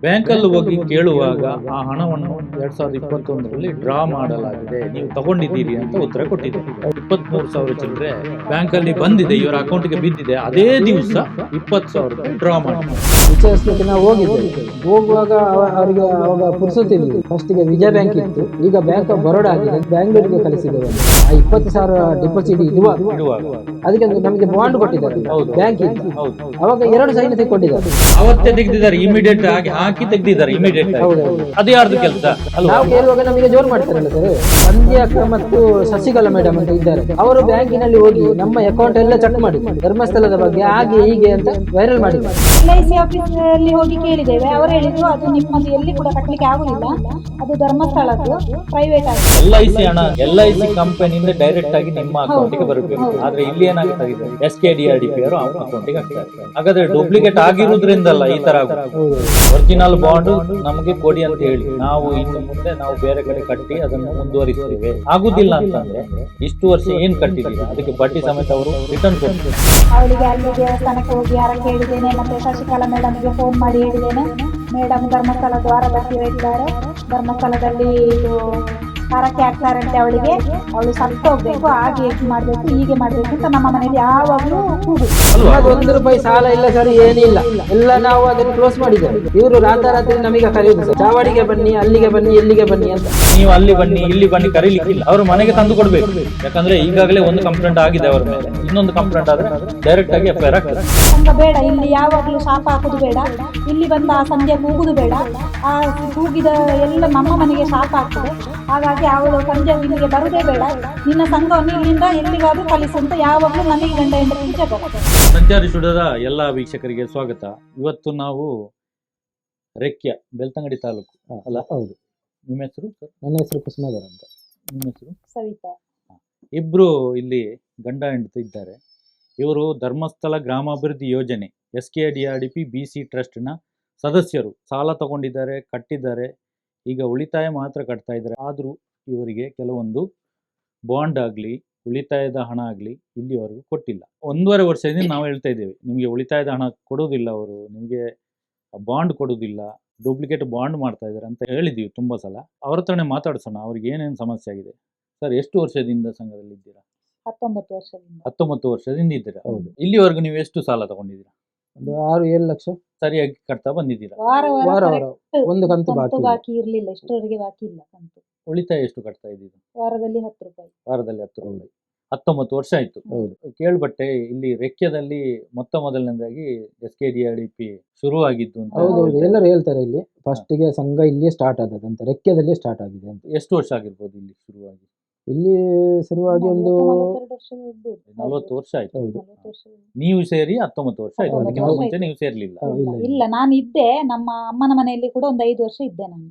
ಬ್ಯಾಂಕಲ್ಲಿ ಹೋಗಿ ಕೇಳುವಾಗ ಆ ಹಣವನ್ನು ಎರಡ್ ಸಾವಿರದ ಇಪ್ಪತ್ತೊಂದರಲ್ಲಿ ಡ್ರಾ ಮಾಡಲಾಗಿದೆ. ನೀವು ತಗೊಂಡಿದ್ದೀರಿ ಅಂತ ಉತ್ತರ ಕೊಟ್ಟಿದ್ದಾರೆ ಇಪ್ಪತ್ಮೂರು ಸಾವಿರ ಚಿಲ್ಲರೆ ಬ್ಯಾಂಕಲ್ಲಿ ಬಂದಿದೆ. ಇವರ ಅಕೌಂಟ್ಗೆ ಬಿದ್ದಿದೆ. ಅದೇ ದಿವಸ ಇಪ್ಪತ್ತು ಸಾವಿರ ಡ್ರಾ ಮಾಡಿ ವಿಚಾರಿಸ್ಲಿಕ್ಕೆ ನಾವು ಹೋಗಿದ್ದೆ. ಹೋಗುವಾಗ ಅವ- ಅವರಿಗೆ ಅವಾಗ ಫಸ್ಟ್ ಫಸ್ಟಿಗೆ ವಿಜಯ ಬ್ಯಾಂಕ್ ಇತ್ತು. ಈಗ ಬ್ಯಾಂಕ್ ಆಫ್ ಬರೋಡ ಆಗಿದೆ. ಬ್ಯಾಂಗ್ಳೂರಿಗೆ ಕಳಿಸಿದ್ದೇವೆ ಆ ಇಪ್ಪತ್ತು ಸಾವಿರ ಡೆಪಾಸಿಟ್ ಇಡುವಾಗ ಅದಕ್ಕೆ ನಮಗೆ ಬಾಂಡ್ ಕೊಟ್ಟಿದ್ದಾರೆ. ಹೌದು. ಬ್ಯಾಂಕ್ ಇತ್ತು. ಅವಾಗ ಎರಡು ಸೈನ್ ತೆಗೆದುಕೊಂಡಿದ್ದಾರೆ ಅವತ್ತೇ ತೆಗೆದಿದ್ದಾರೆ. ಇಮಿಡಿಯೇಟ್ ಆಗಿ ಹಾಕಿ ತೆಗೆದಿದ್ದಾರೆ ಇಮಿಡಿಯೇಟ್ ಅದು ಯಾರ್ದು ಕೆಲಸ? ಅಲ್ವಾ ನಾವು ಕೇಳುವಾಗ ನಮಗೆ ಜೋರು ಮಾಡ್ತಾರಲ್ಲ ಸರ್. ಸಂಧ್ಯಾ ಅಕ್ಕ ಮತ್ತು ಶಶಿಕಲಾ ಮೇಡಮ್ ಅಂತ ಇದ್ದಾರೆ. ಅವರು ಬ್ಯಾಂಕಿನಲ್ಲಿ ಹೋಗಿ ನಮ್ಮ ಅಕೌಂಟ್ ಎಲ್ಲ ಚೆಕ್ ಮಾಡಿ ಧರ್ಮಸ್ಥಳದ ಬಗ್ಗೆ ಹಾಗೆ ಹೀಗೆ ಅಂತ ವೈರಲ್ ಮಾಡಿದ್ದಾರೆ ಎಲ್ ಐ ಸಿ ಆಫೀಸಲ್ಲಿ ಹೋಗಿ ಕೇಳಿದ್ದೇವೆ. ಅವರು ಹೇಳಿದ್ರು ಅದು ನಿಮ್ಮದು ಎಲ್ಲಿ ಕೂಡ ಕಟ್ಟಲಿಕ್ಕೆ ಆಗುದಿಲ್ಲ. ಅದು ಧರ್ಮಸ್ಥಳದ್ದು ಪ್ರೈವೇಟ್ ಆಗಿ ಎಲ್ ಐ ಸಿ ಹಣ ಎಲ್ ಐ ಸಿ ಕಂಪನಿಯಿಂದ ಡೈರೆಕ್ಟ್ ಆಗಿ ನಿಮ್ಮ ಅಕೌಂಟ್ಗೆ ಬರಬೇಕು ಆದ್ರೆ ಇಲ್ಲಿ ಏನಾಗ್ತಾ ಇದೆ? S K D R D P ಅವರು ಅಕೌಂಟಿಗೆ ಹಾಕ್ತಾರೆ ಹಾಗಾದ್ರೆ ಡೂಪ್ಲಿಕೇಟ್ ಆಗಿರೋದ್ರಿಂದಲ್ಲ ಈ ತರ ಹೌದು. ಒರಿಜಿನಲ್ ಬಾಂಡ್ ನಮಗೆ ಕೊಡಿ ಅಂತ ಹೇಳಿ. ನಾವು ಇನ್ನು ಮುಂದೆ ನಾವು ಬೇರೆ ಕಡೆ ಕಟ್ಟಿ ಅದನ್ನು ಮುಂದುವರಿಸ್ತೇವೆ ಆಗುದಿಲ್ಲ ಅಂತಂದ್ರೆ ಇಷ್ಟು ವರ್ಷ ಏನ್ ಕಟ್ಟಿದೀವಿ ಅದಕ್ಕೆ ಬಡ್ಡಿ ಸಮೇತ ಅವರು ರಿಟರ್ನ್ ಕೊಡ್ತಾರೆ. ಅವಳಿಗೆ ಅಲ್ಲಿ ದೇವಸ್ಥಾನಕ್ಕೆ ಹೋಗಿ ಯಾರ ಕೇಳಿದ್ದೇನೆ, ಮತ್ತೆ ಶಶಿಕಲಾ ಮೇಡಮ್ಗೆ ಫೋನ್ ಮಾಡಿ ಹೇಳಿದ್ದೇನೆ. ಮೇಡಮ್ ಧರ್ಮಸ್ಥಳ ದ್ವಾರ ಬಸ್ಸಿ ಧರ್ಮಸ್ಥಳದಲ್ಲಿ ಇದು ಹರಕೆ ಹಾಕ್ತಾರಂತೆ ಅವಳಿಗೆ. ಅವಳು ಸತ್ತು ಹೋಗ್ಬೇಕು ಹಾಗೆ ಹೀಗೆ ಮಾಡ್ಬೇಕು ಹೀಗೆ ಮಾಡ್ಬೇಕು ಅಂತ ನಮ್ಮ ಮನೆಯಲ್ಲಿ ಯಾವಾಗಲೂ ಕೂಗು. ಒಂದು ರೂಪಾಯಿ ಸಾಲ ಇಲ್ಲ ಸರ್ ಏನಿಲ್ಲ. ಎಲ್ಲ ನಾವು ಅದನ್ನು ಕ್ಲೋಸ್ ಮಾಡಿದ್ದೇವೆ. ಇವರು ರಾತಾರಾತ್ರಿ ನಮಗೆ ಕರೆಯುದು ಚಾವಡಿಗೆ ಬನ್ನಿ ಅಲ್ಲಿಗೆ ಬನ್ನಿ ಎಲ್ಲಿಗೆ ಬನ್ನಿ ಅಂತ. ನೀವು ಅಲ್ಲಿ ಬನ್ನಿ ಇಲ್ಲಿ ಬನ್ನಿ ಕರೀಲಿಕ್ಕಿಲ್ಲ ಅವ್ರು ಮನೆಗೆ ತಂದು ಕೊಡ್ಬೇಕು. ಯಾಕಂದ್ರೆ ಈಗಾಗಲೇ ಒಂದು ಕಂಪ್ಲೇಂಟ್ ಆಗಿದೆ ಅವರ ಮೇಲೆ. ಇನ್ನೊಂದು ಕಂಪ್ಲೇಂಟ್ ಆದ್ರೆ ಡೈರೆಕ್ಟ್ ಆಗಿ ಎಫ್ ಐ ಆರ್ ಆಗ್ತದೆ. ಸಂಘ ಬೇಡ ಇಲ್ಲಿ ಯಾವಾಗಲೂ ಶಾಪ ಹಾಕುದು ಬೇಡ. ಇಲ್ಲಿ ಬಂದ ಆ ಸಂಜೆ ಕೂಗುದು ಬೇಡ. ಆ ಕೂಗಿದ ಎಲ್ಲ ನಮ್ಮ ಮನೆಗೆ ಶಾಪ ಆಗ್ತದೆ. ಹಾಗಾಗಿ ಅವಳು ಸಂಜೆ ಇಲ್ಲಿಗೆ ಬರುದೇ ಬೇಡ. ನಿನ್ನ ಸಂಘವನ್ನು ಇಲ್ಲಿಂದ ಎಲ್ಲಿಗಾದ್ರೂ ಕಲಿಸು ಅಂತ ಯಾವಾಗಲೂ ನನಗೆ ಗಂಡ ಹೆಂಡತಿ ಜಗಳ ಸಂಚಾರಿ ಸುಡದ ಎಲ್ಲ ವೀಕ್ಷಕರಿಗೆ ಸ್ವಾಗತ. ಇವತ್ತು ನಾವು ರೆಕ್ಯ ಬೆಳ್ತಂಗಡಿ ತಾಲೂಕು. ಅಲ್ಲ ಹೌದು. ನಿಮ್ಮ ಹೆಸರು ಸರ್? ನನ್ನ ಹೆಸರು ಕುಸುಮಾಧರ್ ಅಂತ. ನಿಮ್ಮ ಹೆಸರು? ಸವಿತಾ. ಇಬ್ರು ಇಲ್ಲಿ ಗಂಡ ಹೆಂಡತಿ ಇದ್ದಾರೆ. ಇವರು ಧರ್ಮಸ್ಥಳ ಗ್ರಾಮಾಭಿವೃದ್ಧಿ ಯೋಜನೆ S K D R D P B C ಟ್ರಸ್ಟ್ನ ಸದಸ್ಯರು. ಸಾಲ ತಗೊಂಡಿದ್ದಾರೆ ಕಟ್ಟಿದ್ದಾರೆ. ಈಗ ಉಳಿತಾಯ ಮಾತ್ರ ಕಟ್ತಾ ಇದ್ದಾರೆ. ಆದರೂ ಇವರಿಗೆ ಕೆಲವೊಂದು ಬಾಂಡ್ ಆಗಲಿ ಉಳಿತಾಯದ ಹಣ ಆಗಲಿ ಇಲ್ಲಿವರೆಗೂ ಕೊಟ್ಟಿಲ್ಲ. ಒಂದೂವರೆ ವರ್ಷದಿಂದ ನಾವು ಹೇಳ್ತಾ ಇದ್ದೇವೆ ನಿಮಗೆ ಉಳಿತಾಯದ ಹಣ ಕೊಡೋದಿಲ್ಲ ಅವರು ನಿಮಗೆ ಬಾಂಡ್ ಕೊಡೋದಿಲ್ಲ ಡೂಪ್ಲಿಕೇಟ್ ಬಾಂಡ್ ಮಾಡ್ತಾ ಇದ್ದಾರೆ ಅಂತ ಹೇಳಿದ್ದೀವಿ ತುಂಬ ಸಲ. ಅವ್ರ ಹತ್ರನೇ ಮಾತಾಡ್ಸೋಣ ಅವ್ರಿಗೆ ಏನೇನು ಸಮಸ್ಯೆ ಆಗಿದೆ. ಸರ್ ಎಷ್ಟು ವರ್ಷದಿಂದ ಸಂಘದಲ್ಲಿ ಇದ್ದೀರಾ ಹತ್ತೊಂಬತ್ತು ವರ್ಷದಿಂದ. ಹತ್ತೊಂಬತ್ತು ವರ್ಷದಿಂದ ಇದ್ದೀರಾ? ಹೌದು. ಇಲ್ಲಿವರೆಗೂ ನೀವು ಎಷ್ಟು ಸಾಲ ತಗೊಂಡಿದ್ದೀರಾ? ಒಂದು ಆರು ಏಳು ಲಕ್ಷ ಸರಿಯಾಗಿ ಕಟ್ತಾ ಬಂದಿದ್ದೀರಾ? ವಾರ ವಾರ ವಾರ ವಾರ. ಒಂದು ಕಂತು ಬಾಕಿ. ಬಾಕಿ ಇರ್ಲಿಲ್ಲ ಇಷ್ಟರವರೆಗೆ ಬಾಕಿ ಇಲ್ಲ ಕಂತು. ಉಳಿತಾಯ ಎಷ್ಟು ಕಟ್ತಾ ಇದ್ದೀರಾ? ವಾರದಲ್ಲಿ ಹತ್ತು ರೂಪಾಯಿ. ವಾರದಲ್ಲಿ ಹತ್ತು ರೂಪಾಯಿ. ಹತ್ತೊಂಬತ್ತು ವರ್ಷ ಆಯ್ತು. ಹೌದು. ಕೇಳ್ಬಟ್ಟೆ ಇಲ್ಲಿ ರೆಕ್ಯದಲ್ಲಿ ಮೊತ್ತ ಮೊದಲನೇದಾಗಿ S K D R D P ಶುರುವಾಗಿದ್ದು ಅಂತ ಹೌದು. ಎಲ್ಲರೂ ಹೇಳ್ತಾರೆ ಇಲ್ಲಿ. ಫಸ್ಟಿಗೆ ಸಂಘ ಇಲ್ಲಿ ಸ್ಟಾರ್ಟ್ ಆದದಂತ ರೆಕ್ಕೆದಲ್ಲೇ ಸ್ಟಾರ್ಟ್ ಆಗಿದೆ ಅಂತ. ಎಷ್ಟು ವರ್ಷ ಆಗಿರ್ಬೋದು ಇಲ್ಲಿ ಶುರುವಾಗಿ? ಇಲ್ಲಿ ಶುರುವಾಗಿ ಒಂದು. ನಲವತ್ತು ವರ್ಷ ಆಯ್ತು. ಹೌದು. ನೀವು ಸೇರಿ ಹತ್ತೊಂಬತ್ತು ವರ್ಷ ಆಯ್ತು. ಹೌದು. ಅದಕ್ಕಿಂತ ಹೌದು. ಮುಂಚೆ ನೀವು ಸೇರ್ಲಿಲ್ಲ. ಹಾ, ಇಲ್ಲ, ಇಲ್ಲ, ಇಲ್ಲ. ಇಲ್ಲ ನಾನು ಇದ್ದೆ. ನಮ್ಮ ಅಮ್ಮನ ಮನೆಯಲ್ಲಿ ಕೂಡ ಒಂದು ಐದು ವರ್ಷ ಇದ್ದೆ ನಾನು.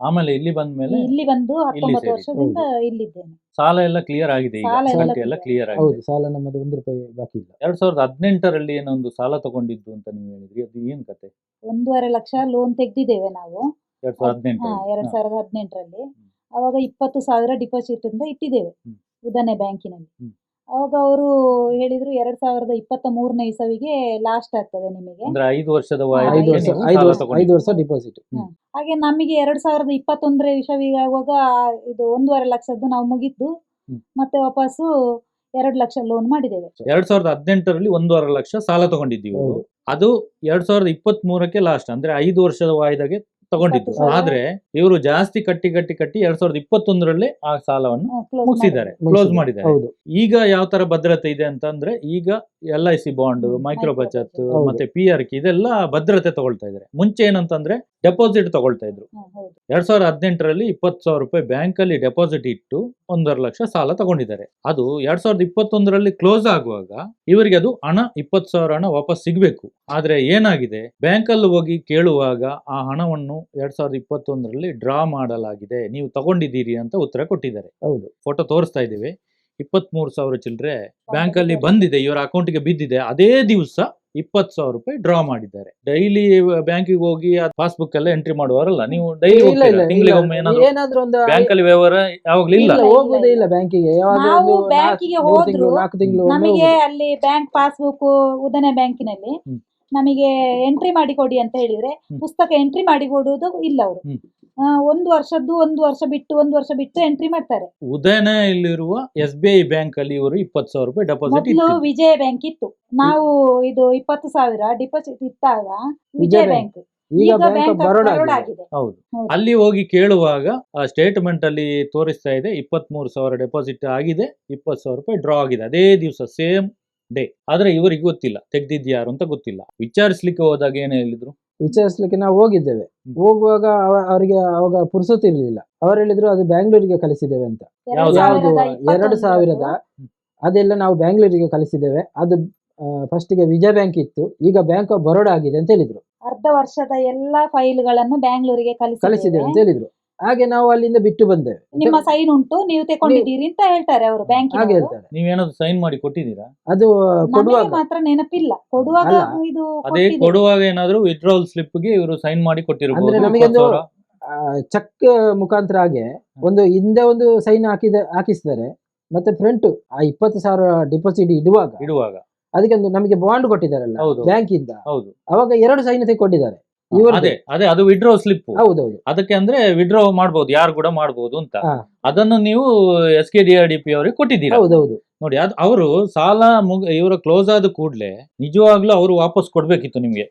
ಆಮೇಲೆ ಇಲ್ಲಿ ಬಂದ ಮೇಲೆ ಇಲ್ಲಿ ಬಂದು ಹತ್ತೊಂಬತ್ತು ಸೇರಿ. ವರ್ಷದಿಂದ ಇಲ್ಲಿದ್ದೇನೆ. ಸಾಲ ಎಲ್ಲ ಕ್ಲಿಯರ್ ಆಗಿದೆ ಈಗ. ಸಾಲ ಎಲ್ಲ ಕ್ಲಿಯರ್ ಆಗಿದೆ. ಹೌದು ಸಾಲ ನಮ್ಮದು ಒಂದು ರೂಪಾಯಿ ಬಾಕಿ ಇಲ್ಲ. ಎರಡ್ ಸಾವಿರದ ಹದಿನೆಂಟರಲ್ಲಿ ಏನೊಂದು ಸಾಲ ತಗೊಂಡಿದ್ದು ಅಂತ ನೀವು ಹೇಳಿದ್ರಿ. ಅದು ಏನ್ ಕತೆ? ಒಂದೂವರೆ ಲಕ್ಷ ಲೋನ್ ತೆಗ್ದಿದ್ದೇವೆ ನಾವು. ಎರಡ್ ಸಾವಿರದ ಹದಿನೆಂಟು ಎರಡ್ ಸಾವಿರದ ಹದಿನೆಂಟರಲ್ಲಿ. ಅವಾಗ ಇಪ್ಪತ್ತು ಸಾವಿರ ಡಿಪಾಸಿಟ್ ಅಂತ ಇಟ್ಟಿದ್ದೇವೆ ಉದಾಹರಣೆ ಬ್ಯಾಂಕಿನಲ್ಲಿ. ಅವಾಗ ಅವರು ಹೇಳಿದ್ರು ಎರಡ್ ಸಾವಿರದ ಇಪ್ಪತ್ತ ಮೂರನೇ ಇಸವಿಗೆ ಲಾಸ್ಟ್ ಆಗ್ತದೆ ನಿಮಗೆ. ಐದು ವರ್ಷದ. ವರ್ಷ ಡಿಪಾಸಿಟ್ ಹಾಗೆ ನಮಗೆ ಎರಡ್ ಸಾವಿರದ ಇಪ್ಪತ್ತೊಂದರ ಇಸವಿಗೆ ಆಗುವಾಗ ಇದು ಒಂದೂವರೆ ಲಕ್ಷದ್ದು ನಾವು ಮುಗಿದ್ದು ಮತ್ತೆ ವಾಪಸ್ಸು ಎರಡು ಲಕ್ಷ ಲೋನ್ ಮಾಡಿದ್ದೇವೆ. ಎರಡ್ ಸಾವಿರದ ಹದಿನೆಂಟರಲ್ಲಿ ಒಂದೂವರೆ ಲಕ್ಷ ಸಾಲ ತಗೊಂಡಿದ್ದೀವಿ ಅದು ಎರಡ್ ಸಾವಿರದ ಇಪ್ಪತ್ತ್ ಮೂರಕ್ಕೆ ಲಾಸ್ಟ್ ಅಂದ್ರೆ ಐದು ವರ್ಷದ ವಾಯ್ದಾಗೆ ತಗೊಂಡಿದ್ದು. ಆದ್ರೆ ಇವರು ಜಾಸ್ತಿ ಕಟ್ಟಿ ಕಟ್ಟಿ ಕಟ್ಟಿ ಎರಡ್ ಸಾವಿರದ ಇಪ್ಪತ್ತೊಂದರಲ್ಲಿ ಆ ಸಾಲವನ್ನು ಮುಗಿಸಿದ್ದಾರೆ. ಕ್ಲೋಸ್ ಮಾಡಿದ್ದಾರೆ. ಈಗ ಯಾವ ತರ ಭದ್ರತೆ ಇದೆ ಅಂತಂದ್ರೆ ಈಗ L I C bond micro Bachat. ಮತ್ತೆ ಪಿ ಆರ್ ಕಿ ಇದೆಲ್ಲ ಭದ್ರತೆ ತಗೊಳ್ತಾ ಇದ್ದಾರೆ ಮುಂಚೆ ಏನಂತಂದ್ರೆ ಡೆಪಾಸಿಟ್ ತಗೊಳ್ತಾ ಇದ್ರು. ಎರಡ್ ಸಾವಿರದ ಹದಿನೆಂಟರಲ್ಲಿ ಇಪ್ಪತ್ತು ಸಾವಿರ ರೂಪಾಯಿ ಬ್ಯಾಂಕ್ ಅಲ್ಲಿ ಡೆಪಾಸಿಟ್ ಇಟ್ಟು ಒಂದೂವರೆ ಲಕ್ಷ ಸಾಲ ತಗೊಂಡಿದ್ದಾರೆ. ಅದು ಎರಡ್ ಸಾವಿರದ ಇಪ್ಪತ್ತೊಂದರಲ್ಲಿ ಕ್ಲೋಸ್ ಆಗುವಾಗ ಇವರಿಗೆ ಅದು ಹಣ ಇಪ್ಪತ್ತು ಸಾವಿರ ಹಣ ವಾಪಸ್ ಸಿಗಬೇಕು. ಆದ್ರೆ ಏನಾಗಿದೆ? ಬ್ಯಾಂಕ್ ಅಲ್ಲಿ ಹೋಗಿ ಕೇಳುವಾಗ ಆ ಹಣವನ್ನು ಎರಡ್ ಸಾವಿರದ ಇಪ್ಪತ್ತೊಂದರಲ್ಲಿ ಡ್ರಾ ಮಾಡಲಾಗಿದೆ. ನೀವು ತಗೊಂಡಿದ್ದೀರಿ ಅಂತ ಉತ್ತರ ಕೊಟ್ಟಿದ್ದಾರೆ. ಹೌದು. ಫೋಟೋ ತೋರಿಸ್ತಾ ಇದ್ದೀವಿ. ಇಪ್ಪತ್ಮೂರು ಸಾವಿರ ಚಿಲ್ಲರೆ ಬ್ಯಾಂಕ್ ಅಲ್ಲಿ ಬಂದಿದೆ ಇವರ ಅಕೌಂಟ್ಗೆ ಬಿದ್ದಿದೆ. ಅದೇ ದಿವಸ ಇಪ್ಪತ್ತು ಸಾವಿರ ರೂಪಾಯಿ ಡ್ರಾ ಮಾಡಿದ್ದಾರೆ. ಡೈಲಿ ಬ್ಯಾಂಕಿಗೆ ಹೋಗಿ ಪಾಸ್ಬುಕ್ ಎಲ್ಲ ಎಂಟ್ರಿ ಮಾಡುವಾರಲ್ಲ ನೀವು ಡೈಲಿ. ಏನಾದ್ರು ಒಂದು ಬ್ಯಾಂಕ್ ಅಲ್ಲಿ ವ್ಯವಹಾರ ಯಾವಾಗ್ಲೂ ಇಲ್ಲ? ಹೋಗುದೇ ಇಲ್ಲ ಬ್ಯಾಂಕಿಗೆ ಯಾವಾಗ್ಲೂ ನಾವು ಬ್ಯಾಂಕಿಗೆ ಹೋದ್ರು ತಿಂಗಳು ನಾಲ್ಕು ತಿಂಗಳು ನಮಗೆ ಅಲ್ಲಿ ಬ್ಯಾಂಕ್ ಪಾಸ್ಬುಕ್ ಉದನೆ ಬ್ಯಾಂಕಿನಲ್ಲಿ. ನಮಗೆ ಎಂಟ್ರಿ ಮಾಡಿ ಕೊಡಿ ಅಂತ ಹೇಳಿದ್ರೆ ಪುಸ್ತಕ ಎಂಟ್ರಿ ಮಾಡಿ ಕೊಡುವುದು ಇಲ್ಲ ಅವರು. ಒಂದು ವರ್ಷದ್ದು ಒಂದು ವರ್ಷ ಬಿಟ್ಟು ಒಂದು ವರ್ಷ ಬಿಟ್ಟು ಎಂಟ್ರಿ ಮಾಡ್ತಾರೆ. ಉದಯನಲ್ಲಿರುವ ಎಸ್ ಬಿ ಐ ಬ್ಯಾಂಕ್ ಅಲ್ಲಿ ಇವರು ಇಪ್ಪತ್ತು ಸಾವಿರ ರೂಪಾಯಿ ಡೆಪಾಸಿಟ್ ಮೊದಲು ಇತ್ತು ವಿಜಯ ಬ್ಯಾಂಕ್ ಇತ್ತು. ನಾವು ಇದು ಇಪ್ಪತ್ತು ಸಾವಿರ ಡೆಪಾಸಿಟ್ ಇಟ್ಟಾಗ ವಿಜಯ ವಿಜಯ ಬ್ಯಾಂಕ್. ಈಗ ಈಗ ಬ್ಯಾಂಕ್ ಬ್ಯಾಂಕ್ ಬರೋಡ ಬರೋಡ ಆಗಿದೆ. ಆಗಿದೆ. ಹೌದು. ಹೌದು. ಅಲ್ಲಿ ಹೋಗಿ ಕೇಳುವಾಗ ಆ ಸ್ಟೇಟ್ಮೆಂಟ್ ಅಲ್ಲಿ ತೋರಿಸ್ತಾ ಇದೆ ಇಪ್ಪತ್ತ್ ಮೂರು ಸಾವಿರ ಡೆಪಾಸಿಟ್ ಆಗಿದೆ ಇಪ್ಪತ್ತು ಸಾವಿರ ರೂಪಾಯಿ ಡ್ರಾ ಆಗಿದೆ. ಅದೇ ದಿವಸ ಸೇಮ್ ಡೇ ಆದ್ರೆ ಇವರಿಗೆ ಗೊತ್ತಿಲ್ಲ ತೆಗ್ದಿದ್ಯಾರು ಅಂತ ಗೊತ್ತಿಲ್ಲ. ವಿಚಾರಿಸ್ಲಿಕ್ಕೆ ಹೋದಾಗ ಏನ್ ಹೇಳಿದ್ರು? ವಿಚಾರಿಸ್ಲಿಕ್ಕೆ ನಾವು ಹೋಗಿದ್ದೇವೆ. ಹೋಗುವಾಗ ಅವ- ಅವರಿಗೆ ಅವಾಗ ಪುರ್ಸೊತ್ತು ಇರ್ಲಿಲ್ಲ. ಅವ್ರು ಹೇಳಿದ್ರು ಅದು ಬ್ಯಾಂಗ್ಳೂರಿಗೆ ಕಳಿಸಿದ್ದೇವೆ ಅಂತ. ಯಾವುದು? ಎರಡು ಸಾವಿರದ ಅದೆಲ್ಲ ನಾವು ಬ್ಯಾಂಗ್ಳೂರಿಗೆ ಕಳಿಸಿದ್ದೇವೆ. ಅದು ಫಸ್ಟ್ಗೆ ವಿಜಯ ಬ್ಯಾಂಕ್ ಇತ್ತು. ಈಗ ಬ್ಯಾಂಕ್ ಆಫ್ ಬರೋಡ ಆಗಿದೆ ಅಂತ ಹೇಳಿದ್ರು. ಅರ್ಧ ವರ್ಷದ ಎಲ್ಲಾ ಫೈಲ್ಗಳನ್ನು ಬ್ಯಾಂಗ್ಳೂರಿಗೆ ಕಳಿಸಿದ್ದೇವೆ ಅಂತ ಹೇಳಿದ್ರು. ಹಾಗೆ ನಾವು ಅಲ್ಲಿಂದ ಬಿಟ್ಟು ಬಂದೇವೆ. ನಿಮ್ಮ ಸೈನ್ ಉಂಟು ನೀವು ತಗೊಂಡಿದ್ದೀರಿ ಅಂತ ಹೇಳ್ತಾರೆ ಅವರು ಹಾಗೆ ಹೇಳ್ತಾರೆ. ನೀವೇನಾದ್ರು ಸೈನ್ ಮಾಡಿ ಕೊಟ್ಟಿದ್ದೀರಾ? ಅದು ಕೊಡುವಾಗ. ಮಾತ್ರ ನೆನಪಿಲ್ಲ. ಕೊಡುವಾಗ ಅಲ್ಲ. ಇದು ಅದೇ. ಕೊಡುವಾಗ ಏನಾದ್ರು ವಿತ್ಡ್ರಾವಲ್ ಸ್ಲಿಪ್ಗೆ ಇವರು ಸೈನ್ ಮಾಡಿ ಕೊಟ್ಟಿರಬಹುದು ಅಂದ್ರೆ ಒಂದು- ಚೆಕ್ ಮುಖಾಂತರ ಹಾಗೆ ಒಂದು ಹಿಂದೆ ಒಂದು ಸೈನ್ ಹಾಕಿದ ಹಾಕಿಸಿದ್ದಾರೆ ಮತ್ತೆ ಫ್ರಂಟ್ ಆ ಇಪ್ಪತ್ತು ಸಾವಿರ ಡಿಪಾಸಿಟ್ ಇಡುವಾಗ ಇಡುವಾಗ. ಅದಕ್ಕೆ ಒಂದು ನಮಗೆ ಬಾಂಡ್ ಕೊಟ್ಟಿದ್ದಾರಲ್ಲ ಹೌದು. ಬ್ಯಾಂಕ್ ಇಂದ ಹೌದು. ಅವಾಗ ಎರಡು ಸೈನ್ ತೆಗೆದುಕೊಂಡಿದ್ದಾರೆ ಇವರು ಅದೇ ಅದೇ ಅದು ವಿಡ್ರೋ ಸ್ಲಿಪ್ ಹೌದೌದು. ಅದಕ್ಕೆ ಅಂದ್ರೆ ವಿಡ್ರೋ ಮಾಡಬಹುದು ಯಾರು ಕೂಡ ಮಾಡಬಹುದು ಅಂತ. ಅದನ್ನು ನೀವು S K D R D P ಅವರಿಗೆ ಕೊಟ್ಟಿದ್ದೀರಾ? ಹೌದೌದು. ನೋಡಿ ಅದು ಅವರು ಸಾಲ ಮುಗ ಇವರ ಕ್ಲೋಸ್ ಆದ ಕೂಡಲೇ ನಿಜವಾಗ್ಲೂ ಅವರು ವಾಪಸ್ ಕೊಡ್ಬೇಕಿತ್ತು ನಿಮ್ಗೆ.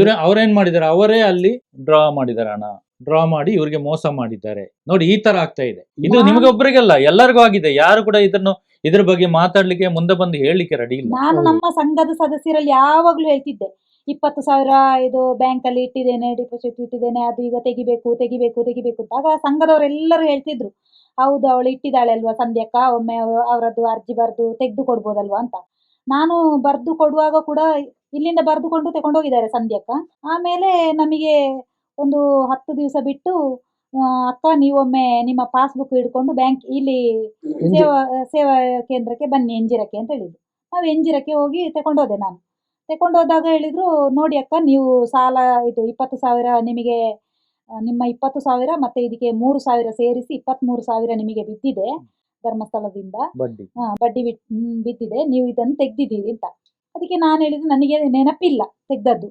ಇವ್ರ ಅವ್ರೇನ್ ಮಾಡಿದ್ದಾರೆ ಅವರೇ ಅಲ್ಲಿ ಡ್ರಾ ಮಾಡಿದಾರೆ ಹಣ ಡ್ರಾ ಮಾಡಿ ಇವ್ರಿಗೆ ಮೋಸ ಮಾಡಿದ್ದಾರೆ. ನೋಡಿ ಈ ತರ ಆಗ್ತಾ ಇದೆ. ಇದು ನಿಮಗೊಬ್ಬರಿಗಲ್ಲ ಎಲ್ಲರಿಗೂ ಆಗಿದೆ. ಯಾರು ಕೂಡ ಇದನ್ನು ಇದ್ರ ಬಗ್ಗೆ ಮಾತಾಡ್ಲಿಕ್ಕೆ ಮುಂದೆ ಬಂದು ಹೇಳಲಿಕ್ಕೆ ರೆಡಿ ಇಲ್ಲ. ನಾನು ನಮ್ಮ ಸಂಘದ ಸದಸ್ಯರಲ್ಲಿ ಯಾವಾಗ್ಲೂ ಹೇಳ್ತಿದ್ದೆ ಇಪ್ಪತ್ತು ಸಾವಿರ ಇದು ಬ್ಯಾಂಕ್ ಅಲ್ಲಿ ಇಟ್ಟಿದ್ದೇನೆ ಡಿಪಾಸಿಟ್ ಇಟ್ಟಿದ್ದೇನೆ ಅದು ಈಗ ತೆಗಿಬೇಕು ತೆಗಿಬೇಕು ತೆಗಿಬೇಕು ಅಂತ. ಆಗ ಸಂಘದವರೆಲ್ಲರೂ ಹೇಳ್ತಿದ್ರು ಹೌದು ಅವಳು ಇಟ್ಟಿದ್ದಾಳೆ ಅಲ್ವಾ ಸಂಧ್ಯಕ್ಕ ಒಮ್ಮೆ ಅವ- ಅವರದ್ದು ಅರ್ಜಿ ಬರೆದು ತೆಗೆದು ಕೊಡ್ಬೋದಲ್ವಾ ಅಂತ. ನಾನು ಬರೆದು ಕೊಡುವಾಗ ಕೂಡ ಇಲ್ಲಿಂದ ಬರೆದುಕೊಂಡು ತಗೊಂಡೋಗಿದ್ದಾರೆ ಸಂಧ್ಯಕ್ಕ. ಆಮೇಲೆ ನಮಗೆ ಒಂದು ಹತ್ತು ದಿವಸ ಬಿಟ್ಟು ಅಕ್ಕ ನೀವೊಮ್ಮೆ ನಿಮ್ಮ ಪಾಸ್ಬುಕ್ ಹಿಡ್ಕೊಂಡು ಬ್ಯಾಂಕ್ ಇಲ್ಲಿ ಸೇವಾ ಸೇವಾ ಕೇಂದ್ರಕ್ಕೆ ಬನ್ನಿ ಎಂಜಿರಕ್ಕೆ ಅಂತ ಹೇಳಿದ್ರು. ನಾವು ಎಂಜಿರಕ್ಕೆ ಹೋಗಿ ತಗೊಂಡೋದೆ ನಾನು. ತಗೊಂಡೋದಾಗ ಹೇಳಿದ್ರು ನೋಡಿ ಅಕ್ಕ ನೀವು ಸಾಲ ಇದು ಇಪ್ಪತ್ತು ಸಾವಿರ ನಿಮಗೆ ನಿಮ್ಮ ಇಪ್ಪತ್ತು ಸಾವಿರ ಮತ್ತೆ ಇದಕ್ಕೆ ಮೂರು ಸಾವಿರ ಸೇರಿಸಿ ಇಪ್ಪತ್ತ್ಮೂರು ಸಾವಿರ ನಿಮಗೆ ಬಿದ್ದಿದೆ ಧರ್ಮಸ್ಥಳದಿಂದ. ಬಡ್ಡಿ. ಬಡ್ಡಿ ಬಿದ್ದಿದೆ. ನೀವು ಇದನ್ನು ತೆಗ್ದಿದ್ದೀರಿ ಅಂತ. ಅದಕ್ಕೆ ನಾನು ಹೇಳಿದ್ದು ನನಗೆ ನೆನಪಿಲ್ಲ ತೆಗ್ದದ್ದು.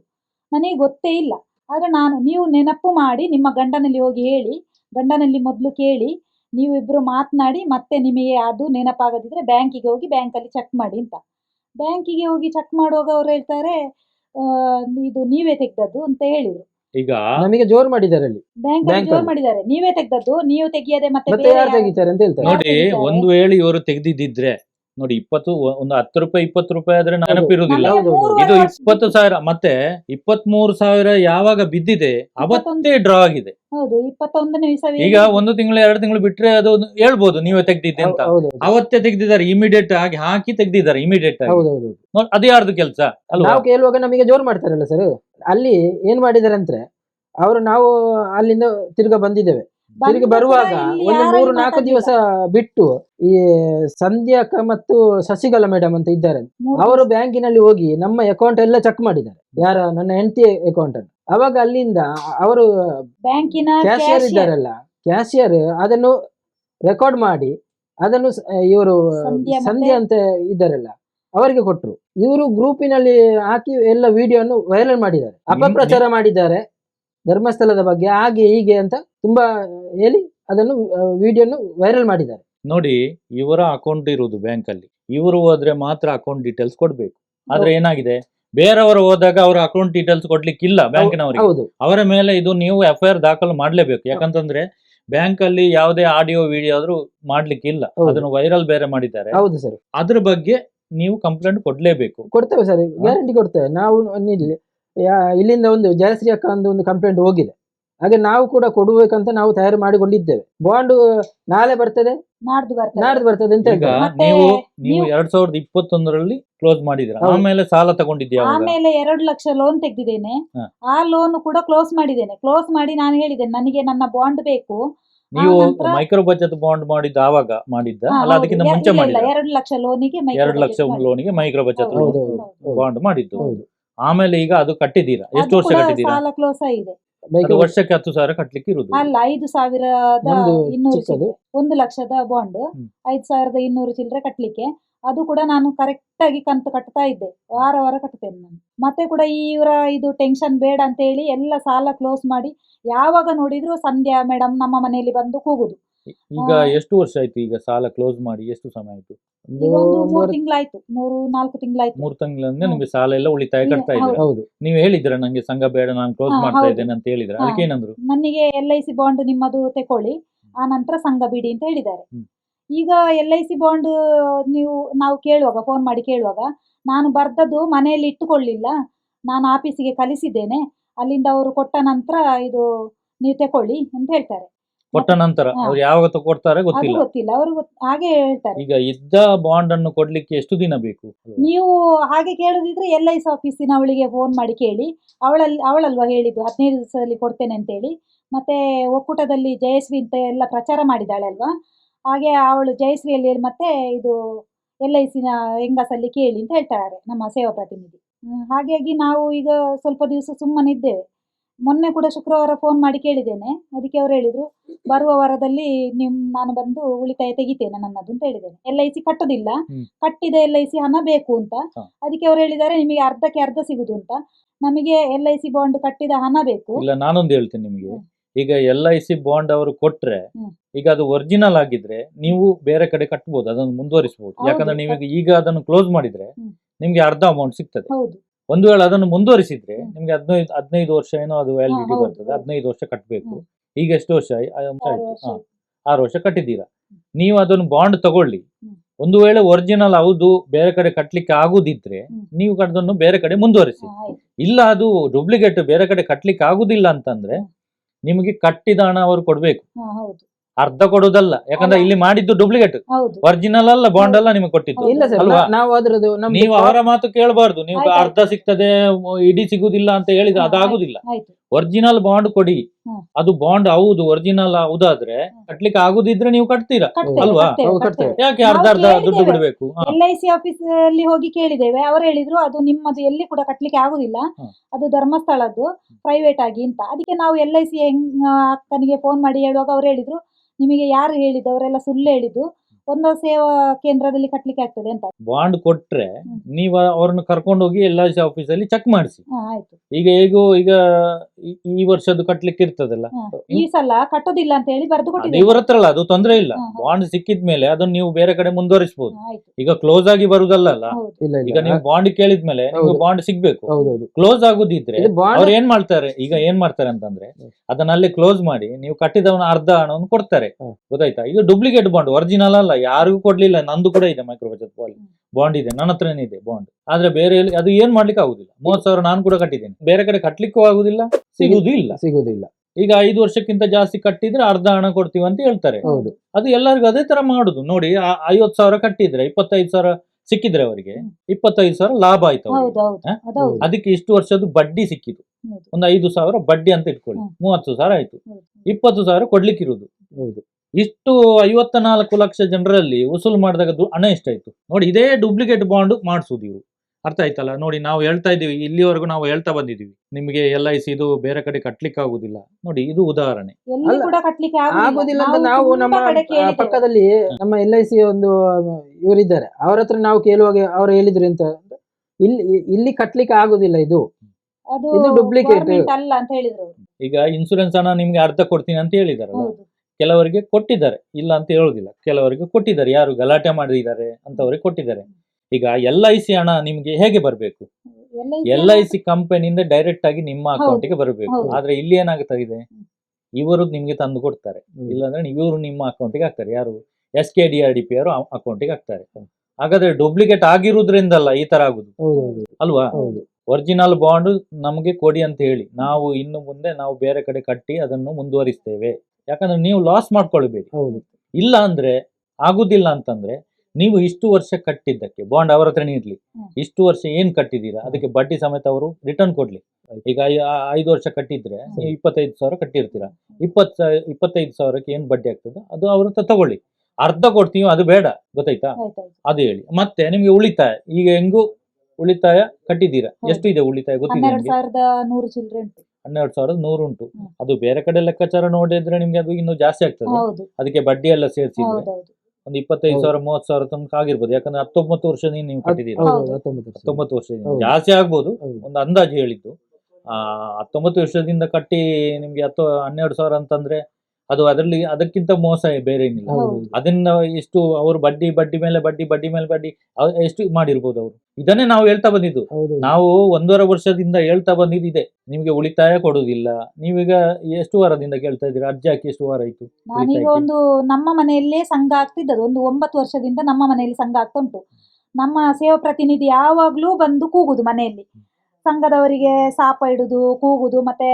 ನನಗೆ ಗೊತ್ತೇ ಇಲ್ಲ. ಆದರೆ ನಾನು ನೀವು ನೆನಪು ಮಾಡಿ ನಿಮ್ಮ ಗಂಡನಲ್ಲಿ ಹೋಗಿ ಹೇಳಿ ಗಂಡನಲ್ಲಿ ಮೊದಲು ಕೇಳಿ ನೀವು ಇಬ್ಬರು ಮಾತನಾಡಿ ಮತ್ತೆ ನಿಮಗೆ ಅದು ನೆನಪಾಗದಿದ್ರೆ ಬ್ಯಾಂಕಿಗೆ ಹೋಗಿ ಬ್ಯಾಂಕಲ್ಲಿ ಚೆಕ್ ಮಾಡಿ ಅಂತ. ಬ್ಯಾಂಕಿಗೆ ಹೋಗಿ ಚೆಕ್ ಮಾಡುವಾಗ ಅವ್ರು ಹೇಳ್ತಾರೆ ಆ, ಇದು ನೀವೇ ತೆಗ್ದದ್ದು ಅಂತ ಹೇಳಿದ್ರು ಈಗ ನಮಗೆ ಜೋರ್ ಮಾಡಿದ್ದಾರೆ ಅಲ್ಲಿ ಬ್ಯಾಂಕಲ್ಲಿ Bank ಜೋರ್ ಅಲ್ಲಿ. ಮಾಡಿದ್ದಾರೆ ನೀವೇ ತೆಗ್ದದ್ದು ನೀವು ತೆಗಿಯದೆ ಮತ್ತೆ ಮತ್ತೆ ಬೇರೆ ಯಾರು ಯಾರು- ತೆಗಿತಾರೆ ಅಂತ ಹೇಳ್ತಾರೆ ನೋಡಿ? ಒಂದು ವೇಳೆ ಇವರು ತೆಗ್ದಿದ್ದಿದ್ರೆ ನೋಡಿ ಇಪ್ಪತ್ತು ಒಂದು ಹತ್ತು ರೂಪಾಯಿ ಇಪ್ಪತ್ತು ರೂಪಾಯಿ ಆದ್ರೆ ನೆನಪಿರುವುದಿಲ್ಲ. ಇದು ಇಪ್ಪತ್ತು ಸಾವಿರ ಮತ್ತೆ ಇಪ್ಪತ್ತ್ ಮೂರು ಸಾವಿರ ಯಾವಾಗ ಬಿದ್ದಿದೆ ಅವತ್ತೊಂದೇ ಡ್ರಾ ಆಗಿದೆ. ಈಗ ಒಂದು ತಿಂಗಳು ಎರಡು ತಿಂಗಳು ಬಿಟ್ರೆ ಅದು ಹೇಳ್ಬೋದು ನೀವೇ ತೆಗ್ದಿದ್ದೆ ಅಂತ. ಅವತ್ತೇ ತೆಗ್ದಿದ್ದಾರೆ ಇಮಿಡಿಯೇಟ್ ಆಗಿ ಹಾಕಿ ತೆಗ್ದಿದ್ದಾರೆ ಇಮಿಡಿಯೇಟ್ ಆಗಿ. ಅದು ಯಾರ್ದು ಕೆಲಸ? ನಾವು ಕೇಳುವಾಗ ನಮಗೆ ಜೋರ್ ಮಾಡ್ತಾರಲ್ಲ ಸರ್? ಅಲ್ಲಿ ಏನ್ ಮಾಡಿದಾರೆ ಅಂದ್ರೆ ಅವರು ನಾವು ಅಲ್ಲಿಂದ ತಿರ್ಗಾ ಬಂದಿದ್ದೇವೆ. ತಿರುಗಿ ಬರುವಾಗ ಒಂದು ಮೂರು ನಾಲ್ಕು ದಿವಸ ಬಿಟ್ಟು ಈ ಸಂಧ್ಯಾಕ ಮತ್ತು ಶಶಿಕಲಾ ಮೇಡಮ್ ಅಂತ ಇದ್ದಾರೆ. ಅವರು ಬ್ಯಾಂಕಿನಲ್ಲಿ ಹೋಗಿ ನಮ್ಮ ಅಕೌಂಟ್ ಎಲ್ಲ ಚೆಕ್ ಮಾಡಿದ್ದಾರೆ. ಯಾರ ನನ್ನ ಹೆಂಡತಿ ಅಕೌಂಟ್ ಅನ್ನು. ಅವಾಗ ಅಲ್ಲಿಂದ ಅವರು ಬ್ಯಾಂಕಿನ ಕ್ಯಾಶಿಯರ್ ಇದ್ದಾರಲ್ಲ ಕ್ಯಾಶಿಯರ್ ಅದನ್ನು ರೆಕಾರ್ಡ್ ಮಾಡಿ ಅದನ್ನು ಇವರು ಸಂಧ್ಯಾ ಅಂತ ಇದ್ದಾರಲ್ಲ ಅವರಿಗೆ ಕೊಟ್ಟರು ಇವರು ಗ್ರೂಪಿನಲ್ಲಿ ಹಾಕಿ ಎಲ್ಲ ವಿಡಿಯೋನು ವೈರಲ್ ಮಾಡಿದ್ದಾರೆ. ಅಪಪ್ರಚಾರ ಮಾಡಿದ್ದಾರೆ. ಧರ್ಮಸ್ಥಳದ ಬಗ್ಗೆ ಹಾಗೆ ಹೀಗೆ ಅಂತ ತುಂಬಾ ಹೇಳಿ ಅದನ್ನು ವಿಡಿಯೋನು ವೈರಲ್ ಮಾಡಿದ್ದಾರೆ. ನೋಡಿ ಇವರ ಅಕೌಂಟ್ ಇರುವುದು ಬ್ಯಾಂಕ್ ಅಲ್ಲಿ. ಇವರು ಹೋದ್ರೆ ಮಾತ್ರ ಅಕೌಂಟ್ ಡೀಟೇಲ್ಸ್ ಕೊಡ್ಬೇಕು. ಆದ್ರೆ ಏನಾಗಿದೆ? ಬೇರೆಯವರು ಹೋದಾಗ ಅವರ ಅಕೌಂಟ್ ಡೀಟೇಲ್ಸ್ ಕೊಡ್ಲಿಕ್ಕಿಲ್ಲ ಬ್ಯಾಂಕಿನವರಿಗೆ ಹೌದು. ಅವರ ಮೇಲೆ ಇದು ನೀವು ಎಫ್ ಐ ಆರ್ ದಾಖಲು ಮಾಡ್ಲೇಬೇಕು. ಯಾಕಂತಂದ್ರೆ ಬ್ಯಾಂಕ್ ಅಲ್ಲಿ ಯಾವುದೇ ಆಡಿಯೋ ವಿಡಿಯೋ ಆದ್ರೂ ಮಾಡ್ಲಿಕ್ಕಿಲ್ಲ. ಹೌದು. ಅದನ್ನು ವೈರಲ್ ಬೇರೆ ಮಾಡಿದ್ದಾರೆ. ಹೌದು ಸರ್ ಅದ್ರ ಬಗ್ಗೆ ನೀವು ಕಂಪ್ಲೇಂಟ್ ಕೊಡ್ಲೇಬೇಕು. ಕೊಡ್ತೇವೆ ಸರ್ ಗ್ಯಾರಂಟಿ ಕೊಡ್ತೇವೆ. ನಾವು ಇಲ್ಲಿ ಯಾ- ಇಲ್ಲಿಂದ ಒಂದು ಜಯಶ್ರೀ ಅಕ್ಕ ಒಂದು ಒಂದು ಕಂಪ್ಲೇಂಟ್ ಹೋಗಿದೆ. ಹಾಗೆ ನಾವು ಕೂಡ ಕೊಡಬೇಕಂತ ನಾವು ತಯಾರು ಮಾಡಿಕೊಂಡಿದ್ದೇವೆ. ಬಾಂಡ್ ನಾಳೆ ಬರ್ತದೆ? ನಾಡ್ದು ಬರ್ತದೆ. ನಾಡ್ದು ಬರ್ತದೆ ಅಂತ ಈಗ ಹೇಳ್ತಾರೆ. ಮತ್ತೆ ನೀವು ನೀವು ನೀವು- ಎರಡ್ ಸಾವಿರದ ಇಪ್ಪತ್ತೊಂದರಲ್ಲಿ ಕ್ಲೋಸ್ ಮಾಡಿದ್ರ ಹೌದು. ಆಮೇಲೆ ಸಾಲ ತಗೊಂಡಿದ್ಯಾ ಆಮೇಲೆ ಎರಡು ಲಕ್ಷ ಲೋನ್ ತೆಗೆದಿದ್ದೇನೆ. ಹ. ಆ ಲೋನ್ ಕೂಡ ಕ್ಲೋಸ್ ಮಾಡಿದ್ದೇನೆ. ಕ್ಲೋಸ್ ಮಾಡಿ ನಾನು ಹೇಳಿದ್ದೇನೆ ನನಗೆ ನನ್ನ ಬಾಂಡ್ ಬೇಕು. ನೀವು ಮೈಕ್ರೋ ಬಜೆಟ್ ಬಾಂಡ್ ಮಾಡಿದ್ದ ಆವಾಗ ಮಾಡಿದ್ದ? ಹಾ, ಅಲ್ಲ ಹೌದು. ಅದಕ್ಕಿಂತ ಎ- ಮುಂಚೆ ಇಲ್ಲ, ಇಲ್ಲ, ಎರಡು ಲಕ್ಷ ಲೋನಿಗೆ ಎರಡು ಲಕ್ಷ ಲೋನಿಗೆ ಮೈಕ್ರೋ ಬಜೆಟ್ ಹೌದು, ಹೌದು, ಹೌದು. ಬಾಂಡ್ ಮಾಡಿದ್ದು. ಹೌದು. ಆಮೇಲೆ ಈಗ ಅದು ಕಟ್ಟಿದ್ದೀರಾ? ಎಷ್ಟು ವರ್ಷ ಕಟ್ಟಿದ್ದೀರಾ? ಸಾಲ ಕ್ಲೋಸ್ ಆಗಿದೆ. ವರ್ಷಕ್ಕೆ ಹತ್ತು ಸಾವಿರ ಕಟ್ಟಲಿಕ್ಕೆ ಇರುದು. ಅಲ್ಲ ಐದು ಸಾವಿರದ ಇನ್ನೂರು. ಚಿಲ್ಲರೆ ಒಂದು ಲಕ್ಷದ ಬಾಂಡ್. ಐದು ಸಾವಿರದ ಇನ್ನೂರು ಚಿಲ್ಲರೆ ಕಟ್ಲಿಕ್ಕೆ. ಅದು ಕೂಡ ನಾನು ಕರೆಕ್ಟ್ ಆಗಿ ಕಂತು ಕಟ್ತಾ ಇದ್ದೆ. ವಾರ ವಾರ ಕಟ್ತೇನೆ ನಾನು. ಮತ್ತೆ ಕೂಡ ಇವರ ಇದು ಟೆನ್ಷನ್ ಬೇಡ ಅಂತ ಹೇಳಿ ಎಲ್ಲ ಸಾಲ ಕ್ಲೋಸ್ ಮಾಡಿ ಯಾವಾಗ ನೋಡಿದ್ರು ಸಂಧ್ಯಾ ಮೇಡಮ್ ನಮ್ಮ ಮನೆಯಲ್ಲಿ ಬಂದು ಕೂಗುದು. ಈಗ ಎಷ್ಟು ವರ್ಷ ಆಯ್ತು ಈಗ ಸಾಲ ಕ್ಲೋಸ್ ಮಾಡಿ? ಎಷ್ಟು ಸಮಯ ಆಯ್ತು? ಒಂದು ಮೂರು ತಿಂಗಳಾಯ್ತು. ಮೂರು ನಾಲ್ಕು ತಿಂಗಳಾಯ್ತು. ಮೂರು ತಿಂಗಳಿಂದ ಹ್ಮ್. ನಿಮ್ಗೆ ಸಾಲ ಎಲ್ಲ ಉಳಿತಾಯ ಕಟ್ತಾ ಇದ್ರೆ ಹೌದು. ನೀವು ಹೇಳಿದ್ರ ನಂಗೆ ಸಂಘ ಬೇಡ ನಾನು ಕ್ಲೋಸ್ ಮಾಡ್ತಾ ಇದ್ದೇನೆ ಅಂತ ಹೇಳಿದ್ರೆ? ಅದಕ್ಕೆ ಏನಂದ್ರು ನನಗೆ ಎಲ್ ಐ ಸಿ ಬಾಂಡ್ ನಿಮ್ಮದು ತಕೊಳ್ಳಿ. ಆ ನಂತರ ಸಂಘ ಬಿಡಿ ಅಂತ ಹೇಳಿದ್ದಾರೆ. ಈಗ ಎಲ್ ಐ ಸಿ ಬಾಂಡ್ ನೀವು ನಾವು ಕೇಳುವಾಗ ಫೋನ್ ಮಾಡಿ ಕೇಳುವಾಗ ನಾನು ಬರ್ದದ್ದು ಮನೆಯಲ್ಲಿ ಇಟ್ಟುಕೊಳ್ಳಿಲ್ಲ. ನಾನು ಆಫೀಸಿಗೆ ಕಲಿಸಿದ್ದೇನೆ ಅಲ್ಲಿಂದ ಅವರು ಕೊಟ್ಟ ನಂತರ ಇದು ನೀವು ತಕೊಳ್ಳಿ ಅಂತ ಹೇಳ್ತಾರೆ. ಕೊಟ್ಟ ನಂತರ ಹಾ. ಅವ್ರು ಯಾವಾಗ ಅದು ಗೊತ್ತಿಲ್ಲ. ಗೊತ್ತಿಲ್ಲ. ಅವರು ಹಾಗೆ ಹೇಳ್ತಾರೆ. ಈಗ ಇದ್ದ ಬಾಂಡ್ ಅನ್ನು ಕೊಡ್ಲಿಕ್ಕೆ ಎಷ್ಟು ದಿನ ಬೇಕು? ನೀವು ಹಾಗೆ ಕೇಳುದಿದ್ರೆ ಎಲ್ ಐ ಸಿ ಆಫೀಸಿನ ಅವಳಿಗೆ ಫೋನ್ ಮಾಡಿ ಕೇಳಿ. ಅವಳಲ್ಲಿ ಅವಳಲ್ವಾ ಹೇಳಿದ್ದು? ಹದಿನೈದು ದಿವಸದಲ್ಲಿ ಕೊಡ್ತೇನೆ ಅಂತ ಹೇಳಿ ಮತ್ತೆ ಒಕ್ಕೂಟದಲ್ಲಿ ಜಯಶ್ರೀ ಅಂತ ಎಲ್ಲ ಪ್ರಚಾರ ಮಾಡಿದ್ದಾಳೆ ಅಲ್ವಾ? ಹಾಗೆ ಅವಳು ಜಯಶ್ರೀಯಲ್ಲಿ ಮತ್ತೆ ಇದು ಎಲ್ ಐ ಸಿನ ಹೆಂಗಸಲ್ಲಿ ಕೇಳಿ ಅಂತ ಹೇಳ್ತಾರೆ ನಮ್ಮ ಸೇವಾ ಪ್ರತಿನಿಧಿ. ಹ್ಮ್, ಹಾಗಾಗಿ ನಾವು ಈಗ ಸ್ವಲ್ಪ ದಿವಸ ಸುಮ್ಮನೆ ಇದ್ದೇವೆ. ಮೊನ್ನೆ ಕೂಡ ಶುಕ್ರವಾರ ಫೋನ್ ಮಾಡಿ ಕೇಳಿದ್ದೇನೆ ಅದಕ್ಕೆ ಅವರು ಹೇಳಿದ್ರು ಬರುವ ವಾರದಲ್ಲಿ ನಿಮ್ ನಾನು ಬಂದು ಉಳಿತಾಯ ತೆಗಿತೇನೆ ನನ್ನದು ಅಂತ ಹೇಳಿದ್ದೇನೆ ಎಲ್ ಐ ಸಿ ಕಟ್ಟೋದಿಲ್ಲ. ಕಟ್ಟಿದ ಎಲ್ ಐ ಸಿ ಹಣ ಬೇಕು ಅಂತ ಹಾ. ಅದಕ್ಕೆ ಅವ್ರು ಹೇಳಿದ್ದಾರೆ ನಿಮಗೆ ಅರ್ಧಕ್ಕೆ ಅರ್ಧ ಸಿಗುದು ಅಂತ ನಮಗೆ ಎಲ್ ಐ ಸಿ ಬಾಂಡ್ ಕಟ್ಟಿದ ಹಣ ಬೇಕು ಇಲ್ಲ ನಾನೊಂದು ಹೇಳ್ತೇನೆ ನಿಮಗೆ ಹ್ಮ್. ಈಗ ಎಲ್ ಐ ಸಿ ಬಾಂಡ್ ಅವರು ಕೊಟ್ರೆ ಹ್ಮ್. ಈಗ ಅದು ಒರಿಜಿನಲ್ ಆಗಿದ್ರೆ ನೀವು ಬೇರೆ ಕಡೆ ಕಟ್ಬೋದು ಅದನ್ನು ಮುಂದುವರಿಸಬಹುದು ಹೌದು. ಯಾಕಂದ್ರೆ ನೀವು ಈಗ ಅದನ್ನು ಕ್ಲೋಸ್ ಮಾಡಿದ್ರೆ ಹ್ಮ್. ನಿಮ್ಗೆ ಅರ್ಧ ಅಮೌಂಟ್ ಸಿಗ್ತದೆ ಹೌದು ಒಂದು ವೇಳೆ ಅದನ್ನು ಮುಂದುವರಿಸಿದ್ರೆ. ನಿಮ್ಗೆ ಹದಿನೈದು ಹದಿನೈದು ವರ್ಷ ಏನೋ ಅದು ವ್ಯಾಲಿಡಿಟಿ ಬರ್ತದೆ ಹೌದು. ಹದಿನೈದು ವರ್ಷ ಕಟ್ಟಬೇಕು ಈಗ ಎಷ್ಟು ವರ್ಷ? ಆರು ವರ್ಷ. ಕಟ್ಟಿದ್ದೀರಾ. ನೀವು ಅದನ್ನು ಬಾಂಡ್ ತಗೊಳ್ಳಿ. ಒಂದು ವೇಳೆ ಒರಿಜಿನಲ್ ಹೌದು ಬೇರೆ ಕಡೆ ಕಟ್ಲಿಕ್ಕೆ ಆಗುದಿದ್ರೆ ನೀವು ಅದನ್ನು ಬೇರೆ ಕಡೆ ಮುಂದುವರಿಸಿ. ಇಲ್ಲ ಅದು ಡೂಪ್ಲಿಕೇಟ್ ಬೇರೆ ಕಡೆ ಕಟ್ಲಿಕ್ಕೆ ಆಗುದಿಲ್ಲ ಅಂತಂದ್ರೆ. ನಿಮಗೆ ಕಟ್ಟಿದ ಹಣ ಅವರು ಕೊಡ್ಬೇಕು. ಅರ್ಧ ಕೊಡುದಲ್ಲ. ಯಾಕಂದ್ರೆ ಇಲ್ಲಿ ಮಾಡಿದ್ದು ಡೂಪ್ಲಿಕೇಟ್ ಹೌದು. ಒರಿಜಿನಲ್ ಅಲ್ಲ ಬಾಂಡ್ ಅಲ್ಲ ನಿಮಗೆ ಕೊಟ್ಟಿದ್ದು. ಇಲ್ಲ ಸರ್ ಅಲ್ವಾ? ನಾವು ಅದ್ರದ್ದು ನಮ್ದು ನೀವು ಅವರ ಮಾತು ಕೇಳಬಾರ್ದು. ನೀವು ಆಯ್ತು, ಅರ್ಧ ಸಿಗ್ತದೆ ಇಡಿ ಸಿಗುದಿಲ್ಲ ಅಂತ ಹೇಳಿದ್ರೆ ಹಾ, ಅದು ಆಗುದಿಲ್ಲ ಆಯ್ತು. ಒರಿಜಿನಲ್ ಬಾಂಡ್ ಕೊಡಿ. ಹ್ಮ್. ಅದು ಬಾಂಡ್ ಹೌದು ಒರಿಜಿನಲ್ ಹೌದಾದ್ರೆ ಕಟ್ಲಿಕ್ಕೆ ಆಗುದಿದ್ರೆ ನೀವು ಕಟ್ತೀರಾ? ಕಟ್ತೇವೆ, ಅಲ್ವಾ? ಕಟ್ತೇವೆ, ಹೌದು, ಕಟ್ತೇವೆ. ಯಾಕೆ ಅರ್ಧ ಅರ್ಧ ದುಡ್ಡು ಕೇಳಿದ್ದೇವೆ. ಬಿಡಬೇಕು? ಹಾ. ಎಲ್ ಐ ಸಿ ಆಫೀಸ್ ಅಲ್ಲಿ ಹೋಗಿ ಕೇಳಿದ್ದೇವೆ. ಅವರು ಹೇಳಿದ್ರು ಅದು ನಿಮ್ಮದು ಎಲ್ಲಿ ಕೂಡ ಕಟ್ಲಿಕ್ಕೆ ಆಗುದಿಲ್ಲ. ಹ್ಮ್. ಅದು ಧರ್ಮಸ್ಥಳದ್ದು ಪ್ರೈವೇಟ್ ಆಗಿ ಅಂತ. ಅದಕ್ಕೆ ನಾವು ಎಲ್ ಐ ಸಿ ಅಕ್ಕನಿಗೆ ಫೋನ್ ಮಾಡಿ ಹೇಳುವಾಗ ಅವ್ರು ಹೇಳಿದ್ರು ನಿಮಗೆ ಯಾರು ಹೇಳಿದ್ದು? ಅವರೆಲ್ಲ ಸುಳ್ಳು ಹೇಳಿದ್ದು. ಒಂದು ಸೇವಾ ಕೇಂದ್ರದಲ್ಲಿ ಕಟ್ಲಿಕ್ಕೆ ಆಗ್ತದೆ ಅಂತ. ಬಾಂಡ್ ಕೊಟ್ರೆ. ನೀವು ಅವ್ರನ್ನ ಕರ್ಕೊಂಡು ಹೋಗಿ ಎಲ್ ಐ ಸಿ ಆಫೀಸಲ್ಲಿ ಚೆಕ್ ಮಾಡಿಸಿ. ಹಾ ಆಯ್ತು. ಈಗ ಹೇಗೂ ಈಗ ಈ- ಈ ವರ್ಷದ್ದು ಕಟ್ಲಿಕ್ಕೆ ಇರ್ತದಲ್ಲ. ಹಾ. ಈ ಸಲ ಕಟ್ಟೋದಿಲ್ಲ ಅಂತ ಹೇಳಿ ಬರೆದು ಅದು ಇವರ ಹತ್ರ ಅಲ್ಲ ಅದು ತೊಂದ್ರೆ ಇಲ್ಲ. ಹಾ, ಹಾ. ಬಾಂಡ್ ಸಿಕ್ಕಿದ ಮೇಲೆ ಅದನ್ನ ನೀವು ಬೇರೆ ಕಡೆ ಮುಂದುವರಿಸಬಹುದು ಹಾ, ಆಯ್ತು. ಈಗ ಕ್ಲೋಸ್ ಆಗಿ ಬರುದಲ್ಲ ಅಲ್ಲ? ಇಲ್ಲ ಈಗ ಇಲ್ಲ ನೀವು ಬಾಂಡ್ ಕೇಳಿದ್ಮೇಲೆ ನಿಮ್ಗೆ ಹೌದು. ಬಾಂಡ್ ಸಿಗ್ಬೇಕು. ಹೌದೌದು. ಕ್ಲೋಸ್ ಆಗುದಿದ್ರೆ ಇದು ಬಾಂಡ್ ಅವ್ರು ಏನ್ ಮಾಡ್ತಾರೆ? ಈಗ ಏನ್ ಮಾಡ್ತಾರೆ ಅಂತಂದ್ರೆ ಅದನ್ನ ಅದನ್ನಲ್ಲಿ ಕ್ಲೋಸ್ ಮಾಡಿ ನೀವು ಕಟ್ಟಿದವನ ಅರ್ಧ ಹಣವನ್ನು ಕೊಡ್ತಾರೆ. ಹ್ಮ್. ಗೊತ್ತಾಯ್ತಾ? ಇದು ಡೂಪ್ಲಿಕೇಟ್ ಬಾಂಡ್ ಒರಿಜಿನಲ್ ಅಲ್ಲ ಯಾರಿಗೂ ಕೊಡ್ಲಿಲ್ಲ ನಂದು ಕೂಡ ಇದೆ ಮೈಕ್ರೋ ಬಚತ್ ಪಾಲಿ ಬಾಂಡ್ ಇದೆ ನನ್ನ ಹತ್ರನೇ ಇದೆ ಬಾಂಡ್ ಆದ್ರೆ ಬೇರೆ ಅದು ಏನ್ ಮಾಡ್ಲಿಕ್ಕೆ ಆಗುದಿಲ್ಲ. ಮೂವತ್ ಸಾವಿರ ನಾನು ಕೂಡ ಕಟ್ಟಿದ್ದೇನೆ. ಬೇರೆ ಕಡೆ ಕಟ್ಲಿಕ್ಕೂ ಆಗುದಿಲ್ಲ ಸಿಗುದು ಇಲ್ಲ ಸಿಗುದಿಲ್ಲ. ಈಗ ಐದು ವರ್ಷಕ್ಕಿಂತ ಜಾಸ್ತಿ ಕಟ್ಟಿದ್ರೆ ಅರ್ಧ ಹಣ ಕೊಡ್ತೀವಿ ಅಂತ ಹೇಳ್ತಾರೆ. ಹೌದು. ಅದು ಎಲ್ಲರಿಗೂ ಅದೇ ತರ ಮಾಡುದು. ನೋಡಿ ಆ- ಐವತ್ತು ಸಾವಿರ ಕಟ್ಟಿದ್ರೆ ಇಪ್ಪತ್ತೈದು ಸಾವಿರ ಸಿಕ್ಕಿದ್ರೆ ಅವರಿಗೆ. ಇಪ್ಪತ್ತೈದು ಸಾವಿರ ಲಾಭ ಆಯ್ತು ಅವ್ರಿಗೆ. ಹೌದು ಹೌದು ಅದಕ್ಕೆ ಇಷ್ಟು ವರ್ಷದ್ದು ಬಡ್ಡಿ ಸಿಕ್ಕಿತು. ಒಂದು ಐದು ಸಾವಿರ ಬಡ್ಡಿ ಅಂತ ಇಟ್ಕೊಳ್ಳಿ. ಮೂವತ್ತು ಸಾವಿರ ಆಯ್ತು. ಇಪ್ಪತ್ತು ಸಾವಿರ ಕೊಡ್ಲಿಕ್ಕಿರುವುದು. ಹೌದು. ಇಷ್ಟು ಐವತ್ತ ನಾಲ್ಕು ಲಕ್ಷ ಜನರಲ್ಲಿ ವಸೂಲು ಮಾಡಿದಾಗ ದು- ಹಣ ಎಷ್ಟಾಯ್ತು? ನೋಡಿ ಇದೇ ಡೂಪ್ಲಿಕೇಟ್ ಬಾಂಡ್ ಮಾಡಿಸೋದು ಇವರು. ಅರ್ಥ ಆಯ್ತಲ್ಲ? ನೋಡಿ ನಾವು ಹೇಳ್ತಾ ಇದ್ದೀವಿ ಇಲ್ಲಿವರೆಗೂ ನಾವು ಹೇಳ್ತಾ ಬಂದಿದ್ದೀವಿ. ನಿಮಗೆ ಎಲ್ ಐ ಸಿ ಇದು ಬೇರೆ ಕಡೆ ಕಟ್ಲಿಕ್ಕೆ ಆಗುದಿಲ್ಲ. ನೋಡಿ ಇದು ಉದಾಹರಣೆ. ಎಲ್ಲಿ ಕೂಡ ಕಟ್ಲಿಕ್ಕೆ ಆಗುದಿಲ್ಲ. ಅಂತ ನಾವು ನಮ್ಮ. ಪಕ್ಕದಲ್ಲಿ ನಮ್ಮ ಎಲ್ ಐ ಸಿ ಒಂದು ಇವರಿದ್ದಾರೆ. ಅವ್ರ ಹತ್ರ ನಾವು ಕೇಳುವಾಗ ಅವ್ರು ಹೇಳಿದ್ರು ಅಂತ ಇಲ್ಲಿ ಇಲ್ಲಿ ಕಟ್ಲಿಕ್ಕೆ ಆಗುದಿಲ್ಲ ಇದು. ಅದು ಇದು ಡೂಪ್ಲಿಕೇಟ್ ಅಲ್ಲ ಅಂತ ಹೇಳಿದ್ರು ಈಗ ಇನ್ಸೂರೆನ್ಸ್ ಹಣ ನಿಮ್ಗೆ ಅರ್ಧ ಕೊಡ್ತೀನಿ ಅಂತ ಹೇಳಿದಾರಲ್ಲ? ಹೌದು. ಕೆಲವರಿಗೆ ಕೊಟ್ಟಿದ್ದಾರೆ. ಇಲ್ಲ ಅಂತ ಹೇಳುದಿಲ್ಲ ಕೆಲವರಿಗೆ ಕೊಟ್ಟಿದ್ದಾರೆ. ಯಾರು ಗಲಾಟೆ ಮಾಡಿದ್ದಾರೆ ಅಂತವರಿಗೆ ಕೊಟ್ಟಿದ್ದಾರೆ. ಈಗ ಎಲ್ ಐ ಸಿ ಹಣ ನಿಮ್ಗೆ ಹೇಗೆ ಬರಬೇಕು? ಎಲ್ ಐ ಸಿ ಕಂಪನಿಯಿಂದ ಡೈರೆಕ್ಟ್ ಆಗಿ ನಿಮ್ಮ ಅಕೌಂಟ್ಗೆ ಬರಬೇಕು. ಆದ್ರೆ ಇಲ್ಲಿ ಏನಾಗ್ತಾ ಇದೆ? ಇವರು ನಿಮ್ಗೆ ತಂದು ಕೊಡ್ತಾರೆ. ಇಲ್ಲಾಂದ್ರೆ ಇವರು ನಿಮ್ಮ ಅಕೌಂಟಿಗೆ ಹಾಕ್ತಾರೆ. ಯಾರು S K D R D P ಅವರು ಅಕೌಂಟಿಗೆ ಹಾಕ್ತಾರೆ. ಹಾಗಾದ್ರೆ ಡೂಪ್ಲಿಕೇಟ್ ಆಗಿರುವುದ್ರಿಂದಲ್ಲ ಈ ತರ ಆಗುದು? ಅಲ್ವಾ? ಒರಿಜಿನಲ್ ಬಾಂಡ್ ನಮಗೆ ಕೊಡಿ ಅಂತ ಹೇಳಿ. ನಾವು ಇನ್ನು ಮುಂದೆ ನಾವು ಬೇರೆ ಕಡೆ ಕಟ್ಟಿ ಅದನ್ನು ಮುಂದುವರಿಸ್ತೇವೆ. ಯಾಕಂದ್ರೆ ನೀವು ಲಾಸ್ ಮಾಡ್ಕೊಳ್ಬೇಕು ಹೌದು. ಇಲ್ಲ ಅಂದ್ರೆ ಆಗುದಿಲ್ಲ ಅಂತಂದ್ರೆ ನೀವು ಇಷ್ಟು ವರ್ಷ ಕಟ್ಟಿದ್ದಕ್ಕೆ ಬಾಂಡ್ ಅವರ ಹತ್ರನೇ ಇರ್ಲಿ. ಇಷ್ಟು ವರ್ಷ ಏನ್ ಕಟ್ಟಿದ್ದೀರಾ? ಅದಕ್ಕೆ ಬಡ್ಡಿ ಸಮೇತ ಅವರು ರಿಟರ್ನ್ ಕೊಡ್ಲಿ. ಈಗ ಐದು ವರ್ಷ ಕಟ್ಟಿದ್ರೆ ನೀವು ಇಪ್ಪತ್ತೈದು ಸಾವಿರ ಕಟ್ಟಿರ್ತೀರಾ? ಇಪ್ಪತ್ ಇಪ್ಪತ್ತೈದು ಸಾವಿರಕ್ಕೆ ಏನ್ ಬಡ್ಡಿ ಆಗ್ತದೆ? ಅದು ಅವ್ರ ಹತ್ರ ತಗೊಳ್ಳಿ. ಅರ್ಧ ಕೊಡ್ತೀವಿ ಅದು ಬೇಡ. ಗೊತ್ತಾಯ್ತಾ? ಅದು ಹೇಳಿ. ಮತ್ತೆ ನಿಮ್ಗೆ ಉಳಿತಾಯ. ಈಗ ಹೆಂಗು ಉಳಿತಾಯ ಕಟ್ಟಿದ್ದೀರಾ? ಎಷ್ಟು ಇದೆ ಉಳಿತಾಯ ಗೊತ್ತಿದೆ ಹನ್ನೆರಡು ಸಾವಿರದ ನೂರು ಉಂಟು. ಅದು ಬೇರೆ ಕಡೆ ಲೆಕ್ಕಾಚಾರ ನೋಡಿದ್ರೆ ನಿಮ್ಗೆ ಅದು ಇನ್ನೂ ಜಾಸ್ತಿ ಆಗ್ತದೆ ಹೌದು ಅದಕ್ಕೆ ಬಡ್ಡಿ ಎಲ್ಲ ಸೇರಿಸಿದ್ರೆ ಹೌದೌದು ಒಂದು ಇಪ್ಪತ್ತೈದು. ಸಾವಿರ ಮೂವತ್ತು ಸಾವಿರ ತನಕ ಆಗಿರ್ಬೋದು ಯಾಕಂದ್ರೆ ಹತ್ತೊಂಬತ್ತು ವರ್ಷದಿಂದ ನೀವು ಕಟ್ಟಿದ್ದೀರಾ ಹೌದು. ಹತ್ತೊಂಬತ್ತು ವರ್ಷ. ಹತ್ತೊಂಬತ್ತು ವರ್ಷದಿಂದ ಹೌದು. ಜಾಸ್ತಿ ಆಗ್ಬೋದು ಹೌದು. ಒಂದು ಅಂದಾಜು ಹೇಳಿದ್ದು ಆ ಹತ್ತೊಂಬತ್ತು ವರ್ಷದಿಂದ ಕಟ್ಟಿ ನಿಮ್ಗೆ ಹತ್ತು ಹನ್ನೆರಡು ಸಾವಿರ ಅಂತಂದ್ರೆ ಅದು ಅದರಲ್ಲಿ ಅದಕ್ಕಿಂತ ಮೋಸ ಬೇರೆ ಏನಿಲ್ಲ. ಅದನ್ನ ಎಷ್ಟು ಅವರು ಬಡ್ಡಿ ಬಡ್ಡಿ ಮೇಲೆ ಬಡ್ಡಿ ಬಡ್ಡಿ ಮೇಲೆ ಬಡ್ಡಿ ಎಷ್ಟು ಮಾಡಿರ್ಬೋದು ಅವರು. ಇದನ್ನೇ ನಾವು ಹೇಳ್ತಾ ಬಂದಿದ್ದು. ನಾವು ಒಂದೂವರೆ ವರ್ಷದಿಂದ ಹೇಳ್ತಾ ಬಂದಿದ್ದು ಇದೆ ನಿಮಗೆ ಉಳಿತಾಯ ಕೊಡುದಿಲ್ಲ ನೀವೀಗ ಎಷ್ಟು ವಾರದಿಂದ ಕೇಳ್ತಾ ಇದ್ದೀರಾ? ಅರ್ಜಿ ಹಾಕಿ ಎಷ್ಟು ವಾರ ಆಯ್ತು? ನಾನೀಗ? ಒಂದು ನಮ್ಮ ಮನೆಯಲ್ಲೇ ಸಂಘ ಆಗ್ತಿದ್ದದು. ಒಂದು ಒಂಬತ್ತು ವರ್ಷದಿಂದ ನಮ್ಮ ಮನೆಯಲ್ಲಿ ಸಂಘ ಆಗ್ತಾ ಉಂಟು. ನಮ್ಮ ಸೇವಾ ಪ್ರತಿನಿಧಿ ಯಾವಾಗಲೂ ಬಂದು ಕೂಗುದು ಮನೆಯಲ್ಲಿ. ಸಂಘದವರಿಗೆ ಸಾಪ ಇಡುದು ಕೂಗುದು ಮತ್ತೆ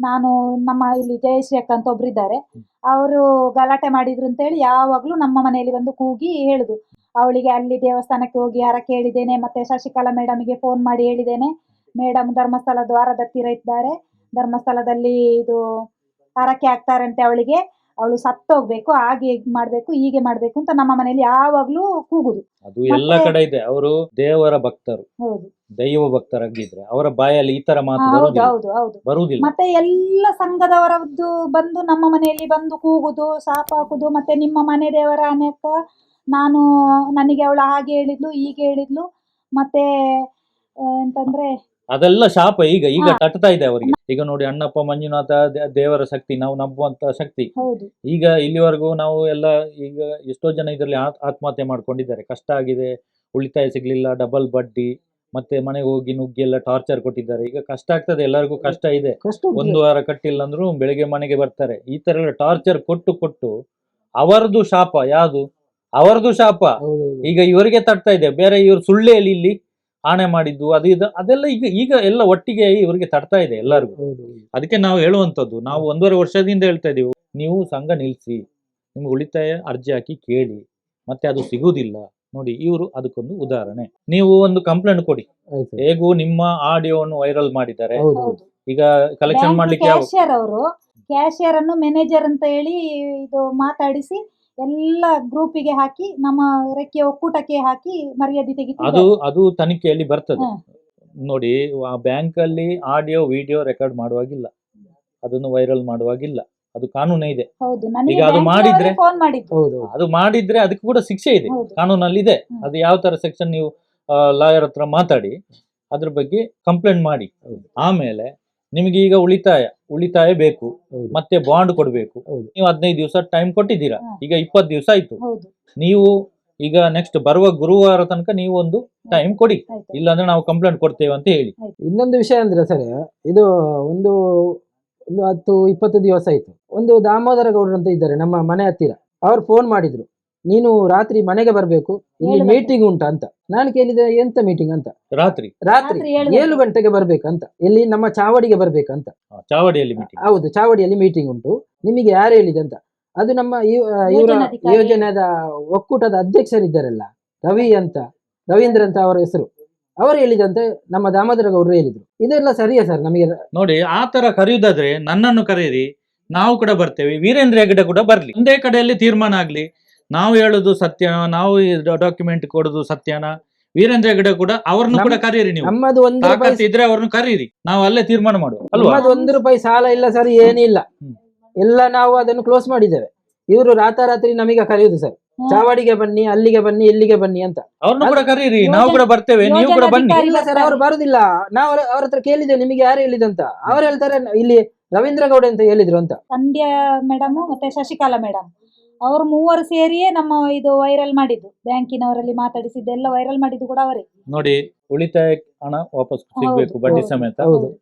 ನಾನು ನಮ್ಮ ಇಲ್ಲಿ ಜಯಶ್ರೀ ಅಕ್ಕ ಅಂತ ಒಬ್ರು ಇದ್ದಾರೆ ಅವರು ಗಲಾಟೆ ಮಾಡಿದ್ರು ಅಂತೇಳಿ ಯಾವಾಗಲೂ ನಮ್ಮ ಮನೆಯಲ್ಲಿ ಬಂದು ಕೂಗಿ ಹೇಳುದು. ಅವಳಿಗೆ ಅಲ್ಲಿ ದೇವಸ್ಥಾನಕ್ಕೆ ಹೋಗಿ ಹರ ಕೇಳಿದ್ದೇನೆ ಮತ್ತೆ ಶಶಿಕಲಾ ಮೇಡಮ್ಗೆ ಫೋನ್ ಮಾಡಿ ಹೇಳಿದ್ದೇನೆ. ಮೇಡಮ್ ಧರ್ಮಸ್ಥಳ ದ್ವಾರದ ಹತ್ತಿರ ಇದ್ದಾರೆ. ಧರ್ಮಸ್ಥಳದಲ್ಲಿ ಇದು ಹರಕೆ ಆಗ್ತಾರಂತೆ ಅವಳಿಗೆ. ಅವಳು ಸತ್ತೋಗ್ಬೇಕು ಹಾಗೆ ಹೀಗೆ ಮಾಡ್ಬೇಕು ಹೀಗೆ ಮಾಡ್ಬೇಕು ಅಂತ ನಮ್ಮ ಮನೆಯಲ್ಲಿ ಯಾವಾಗ್ಲೂ ಕೂಗುದು. ಅದು ಎಲ್ಲ ಕಡೆ ಇದೆ. ಅವರು ದೇವರ ಭಕ್ತರು ಹೌದು. ದೈವ ಭಕ್ತರಾಗಿದ್ರೆ ಅವರ ಬಾಯಲ್ಲಿ ಈ ತರ ಮಾತು ಹೌದು ಹೌದು ಹೌದು. ಬರುವುದಿಲ್ಲ. ಮತ್ತೆ ಎಲ್ಲ ಸಂಘದವರದ್ದು ಬಂದು ನಮ್ಮ ಮನೆಯಲ್ಲಿ ಬಂದು ಕೂಗುದು ಸಾಪ್ ಹಾಕುದು ಮತ್ತೆ ನಿಮ್ಮ ಮನೆ ದೇವರ ಅನೇಕ ನಾನು ನನಗೆ ಅವಳು ಹಾಗೆ ಹೇಳಿದ್ಲು ಹೀಗೆ ಹೇಳಿದ್ಲು ಮತ್ತೆ ಆ, ಎಂತಂದ್ರೆ ಅದೆಲ್ಲ ಶಾಪ ಈಗ ಈಗ. ತಟ್ತಾ ಇದೆ ಅವರಿಗೆ. ಈಗ ನೋಡಿ ಅಣ್ಣಪ್ಪ ಮಂಜುನಾಥ ದೇವರ ಶಕ್ತಿ ನಾವು ನಂಬುವಂತ ಶಕ್ತಿ. ಈಗ ಇಲ್ಲಿವರೆಗೂ ನಾವು ಎಲ್ಲ ಈಗ ಎಷ್ಟೋ ಜನ ಇದರಲ್ಲಿ ಆತ್ಮಹತ್ಯೆ ಮಾಡ್ಕೊಂಡಿದ್ದಾರೆ. ಕಷ್ಟ ಆಗಿದೆ ಉಳಿತಾಯ ಸಿಗ್ಲಿಲ್ಲ ಡಬಲ್ ಬಡ್ಡಿ ಮತ್ತೆ ಮನೆಗೆ ಹೋಗಿ ನುಗ್ಗಿ ಎಲ್ಲ ಟಾರ್ಚರ್ ಕೊಟ್ಟಿದ್ದಾರೆ. ಈಗ ಕಷ್ಟ ಆಗ್ತದೆ ಎಲ್ಲರಿಗೂ ಕಷ್ಟ ಇದೆ. ಒಂದು ವಾರ ಕಟ್ಟಿಲ್ಲ ಅಂದ್ರೂ ಬೆಳಿಗ್ಗೆ ಮನೆಗೆ ಬರ್ತಾರೆ. ಈ ತರ ಎಲ್ಲ ಟಾರ್ಚರ್ ಕೊಟ್ಟು ಕೊಟ್ಟು ಅವರದು ಶಾಪ ಯಾವುದು? ಅವರದು ಶಾಪ. ಈಗ ಇವರಿಗೆ ತಟ್ತಾ ಇದೆ. ಬೇರೆ ಇವ್ರು ಸುಳ್ಳೇಲಿ ಇಲ್ಲಿ ಆಣೆ ಮಾಡಿದ್ದು ಅದು ಇದು ಅದೆಲ್ಲ ಈಗ ಈಗ ಎಲ್ಲ ಒಟ್ಟಿಗೆ ಇವರಿಗೆ ತಡ್ತಾ ಇದೆ ಎಲ್ಲರಿಗೂ. ಅದಕ್ಕೆ ನಾವು ಹೇಳುವಂಥದ್ದು ನಾವು ಒಂದೂವರೆ ವರ್ಷದಿಂದ ಹೇಳ್ತಾ ಇದ್ದೀವಿ ನೀವು ಸಂಘ ನಿಲ್ಲಿಸಿ ನಿಮ್ಗೆ ಉಳಿತಾಯ ಅರ್ಜಿ ಹಾಕಿ ಕೇಳಿ ಮತ್ತೆ ಅದು ಸಿಗುವುದಿಲ್ಲ ನೋಡಿ ಇವರು ಅದಕ್ಕೊಂದು ಉದಾಹರಣೆ. ನೀವು ಒಂದು ಕಂಪ್ಲೇಂಟ್ ಕೊಡಿ. ಹೇಗೂ ನಿಮ್ಮ ಆಡಿಯೋವನ್ನು ವೈರಲ್ ಮಾಡಿದ್ದಾರೆ. ಈಗ ಕಲೆಕ್ಷನ್ ಮಾಡ್ಲಿಕ್ಕೆ ಕ್ಯಾಶಿಯರ್ ಅವರು ಕ್ಯಾಶಿಯರ್ ಅನ್ನು ಮ್ಯಾನೇಜರ್ ಅಂತ ಹೇಳಿ ಇದು ಮಾತಾಡಿಸಿ ಎಲ್ಲ ಗ್ರೂಪಿಗೆ ಹಾಕಿ ನಮ್ಮ ರೆಕ್ಕೆ ಒಕ್ಕೂಟಕ್ಕೆ ಹಾಕಿ ಮರ್ಯಾದೆ ಅದು ಅದು ತನಿಖೆಯಲ್ಲಿ ಬರ್ತದೆ. ನೋಡಿ ಆ ಬ್ಯಾಂಕ್ ಅಲ್ಲಿ ಆಡಿಯೋ ವಿಡಿಯೋ ರೆಕಾರ್ಡ್ ಮಾಡುವಾಗಿಲ್ಲ. ಅದನ್ನು ವೈರಲ್ ಮಾಡುವಾಗಿಲ್ಲ. ಅದು ಕಾನೂನೇ ಇದೆ. ಹೌದು ನನಗೆ ಈಗ ಅದು ಮಾಡಿದ್ರೆ- ಫೋನ್ ಮಾಡಿದ್ರು ಹೌದು. ಅದು ಮಾಡಿದ್ರೆ ಅದಕ್ಕೆ ಕೂಡ ಶಿಕ್ಷೆ ಇದೆ. ಹೌದು. ಕಾನೂನಲ್ಲಿ ಇದೆ. ಹ್ಮ್. ಅದು ಯಾವ ತರ ಸೆಕ್ಷನ್ ನೀವು ಲಾಯರ್ ಹತ್ರ ಮಾತಾಡಿ ಅದ್ರ ಬಗ್ಗೆ ಕಂಪ್ಲೇಂಟ್ ಮಾಡಿ. ಹೌದು. ಆಮೇಲೆ ನಿಮಗೆ ಈಗ ಉಳಿತಾಯ ಉಳಿತಾಯ ಬೇಕು. ಹೌದು. ಮತ್ತೆ ಬಾಂಡ್ ಕೊಡಬೇಕು. ಹೌದು. ನೀವು ಹದಿನೈದು ದಿವಸ ಟೈಮ್ ಕೊಟ್ಟಿದ್ದೀರಾ. ಈಗ ಇಪ್ಪತ್ತು ದಿವಸ ಆಯ್ತು. ಹೌದು. ನೀವು ಈಗ ನೆಕ್ಸ್ಟ್ ಬರುವ ಗುರುವಾರ ತನಕ ನೀವು ಒಂದು ಟೈಮ್ ಕೊಡಿ. ಆಯ್ತು ಇಲ್ಲಾಂದ್ರೆ ನಾವು ಕಂಪ್ಲೇಂಟ್ ಕೊಡ್ತೇವೆ ಅಂತ ಹೇಳಿ. ಇನ್ನೊಂದು ವಿಷಯ ಅಂದ್ರೆ ಸರ್ ಇದು ಒಂದು ಒಂದು ಹತ್ತು ಇಪ್ಪತ್ತು ದಿವಸ ಆಯ್ತು. ಒಂದು ದಾಮೋದರ ಗೌಡ್ರು ಅಂತ ಇದ್ದಾರೆ ನಮ್ಮ ಮನೆ ಹತ್ತಿರ. ಅವ್ರು ಫೋನ್ ಮಾಡಿದ್ರು. ನೀನು ರಾತ್ರಿ ಮನೆಗೆ ಬರಬೇಕು ಇಲ್ಲಿ ಮೀಟಿಂಗ್ ಉಂಟ ಅಂತ. ನಾನು ಕೇಳಿದೆ ಎಂತ ಮೀಟಿಂಗ್ ಅಂತ? ರಾತ್ರಿ. ರಾತ್ರಿ. ಏಳು ಗಂಟೆಗೆ ಬರ್ಬೇಕಂತ ಇಲ್ಲಿ ನಮ್ಮ ಚಾವಡಿಗೆ ಬರ್ಬೇಕಂತ ಚಾವಡಿಯಲ್ಲಿ ಮೀಟಿಂಗ್ ಹೌದು ಚಾವಡಿಯಲ್ಲಿ ಮೀಟಿಂಗ್ ಉಂಟು. ನಿಮಗೆ ಯಾರು ಹೇಳಿದೆ ಅಂತ? ಅದು ನಮ್ಮ ಇವರ. ಯೋಜನೆದ ಒಕ್ಕೂಟದ ಅಧ್ಯಕ್ಷರಿದ್ದಾರಲ್ಲ ರವಿ ಅಂತ ರವೀಂದ್ರ ಅಂತ ಅವರ ಹೆಸರು. ಅವರು ಹೇಳಿದಂತೆ ನಮ್ಮ ದಾಮೋದರ ಗೌಡರು ಹೇಳಿದ್ರು. ಇದೆಲ್ಲ ಸರಿಯಾ ಸರ್ ನಮಗೆ? ನೋಡಿ ಆ ತರ ಕರೆಯುವುದಾದ್ರೆ ನನ್ನನ್ನು ಕರೆಯಿರಿ ನಾವು ಕೂಡ ಬರ್ತೇವೆ ವೀರೇಂದ್ರ ಹೆಗಡೆ ಕೂಡ ಬರ್ಲಿ. ಒಂದೇ ಕಡೆಯಲ್ಲಿ ತೀರ್ಮಾನ ಆಗ್ಲಿ ನಾವು ಹೇಳುದು ಸತ್ಯ ನಾವು ಡಾಕ್ಯುಮೆಂಟ್ ಕೊಡುದು ಸತ್ಯನ? ವೀರೇಂದ್ರ ಹೆಗಡೆ ಕೂಡ ಅವ್ರನ್ನು ಕೂಡ ಕರೀರಿ ನೀವು. ನಮ್ಮದು ಒಂದು ರೂಪಾಯಿ ತಾಕತ್ತು ಇದ್ರೆ ಅವ್ರನ್ನು ಕರೀರಿ. ನಾವು ಅಲ್ಲೇ ತೀರ್ಮಾನ ಮಾಡುವ ಅಲ್ವಾ? ನಮ್ಮದು ಒಂದು ರೂಪಾಯಿ ಸಾಲ ಇಲ್ಲ ಸರ್ ಏನಿಲ್ಲ. ಎಲ್ಲ ನಾವು ಅದನ್ನು ಕ್ಲೋಸ್ ಮಾಡಿದ್ದೇವೆ. ಇವರು ರಾತಾರಾತ್ರಿ ನಮಗೆ ಕರೆಯುದು ಸರ್. ಚಾವಡಿಗೆ ಬನ್ನಿ ಅಲ್ಲಿಗೆ ಬನ್ನಿ ಇಲ್ಲಿಗೆ ಬನ್ನಿ ಅಂತ. ಅವ್ರನ್ನು ಕೂಡ ಕರೀರಿ. ನಾವು ಕೂಡ ಬರ್ತೇವೆ ನೀವು ಕೂಡ ಬನ್ನಿ. ಇಲ್ಲ ಸರ್ ಅವ್ರು ಬರುದಿಲ್ಲ. ನಾವು ಅವ್ರ- ಅವ್ರ ಹತ್ರ ಕೇಳಿದ್ದೇವೆ ನಿಮಗೆ ಯಾರು ಹೇಳಿದಂತ ಅವ್ರು ಹೇಳ್ತಾರೆ ಇಲ್ಲಿ ರವೀಂದ್ರ ಗೌಡ ಅಂತ ಹೇಳಿದ್ರು ಅಂತ. ಸಂಧ್ಯಾ ಮೇಡಮ್ ಮತ್ತೆ ಶಶಿಕಲಾ ಮೇಡಮ್. ಅವರು ಮೂವರು ಸೇರಿಯೇ ನಮ್ಮ ಇದು ವೈರಲ್ ಮಾಡಿದ್ದು. ಬ್ಯಾಂಕಿನವರಲ್ಲಿ ಮಾತಾಡಿಸಿದ್ದೆಲ್ಲ ವೈರಲ್ ಮಾಡಿದ್ದು ಕೂಡ ಅವರೇ. ನೋಡಿ ಉಳಿತಾಯ ಹಣ ವಾಪಸ್ ಸಿಗ್ಬೇಕು ಬಡ್ಡಿ ಸಮೇತ.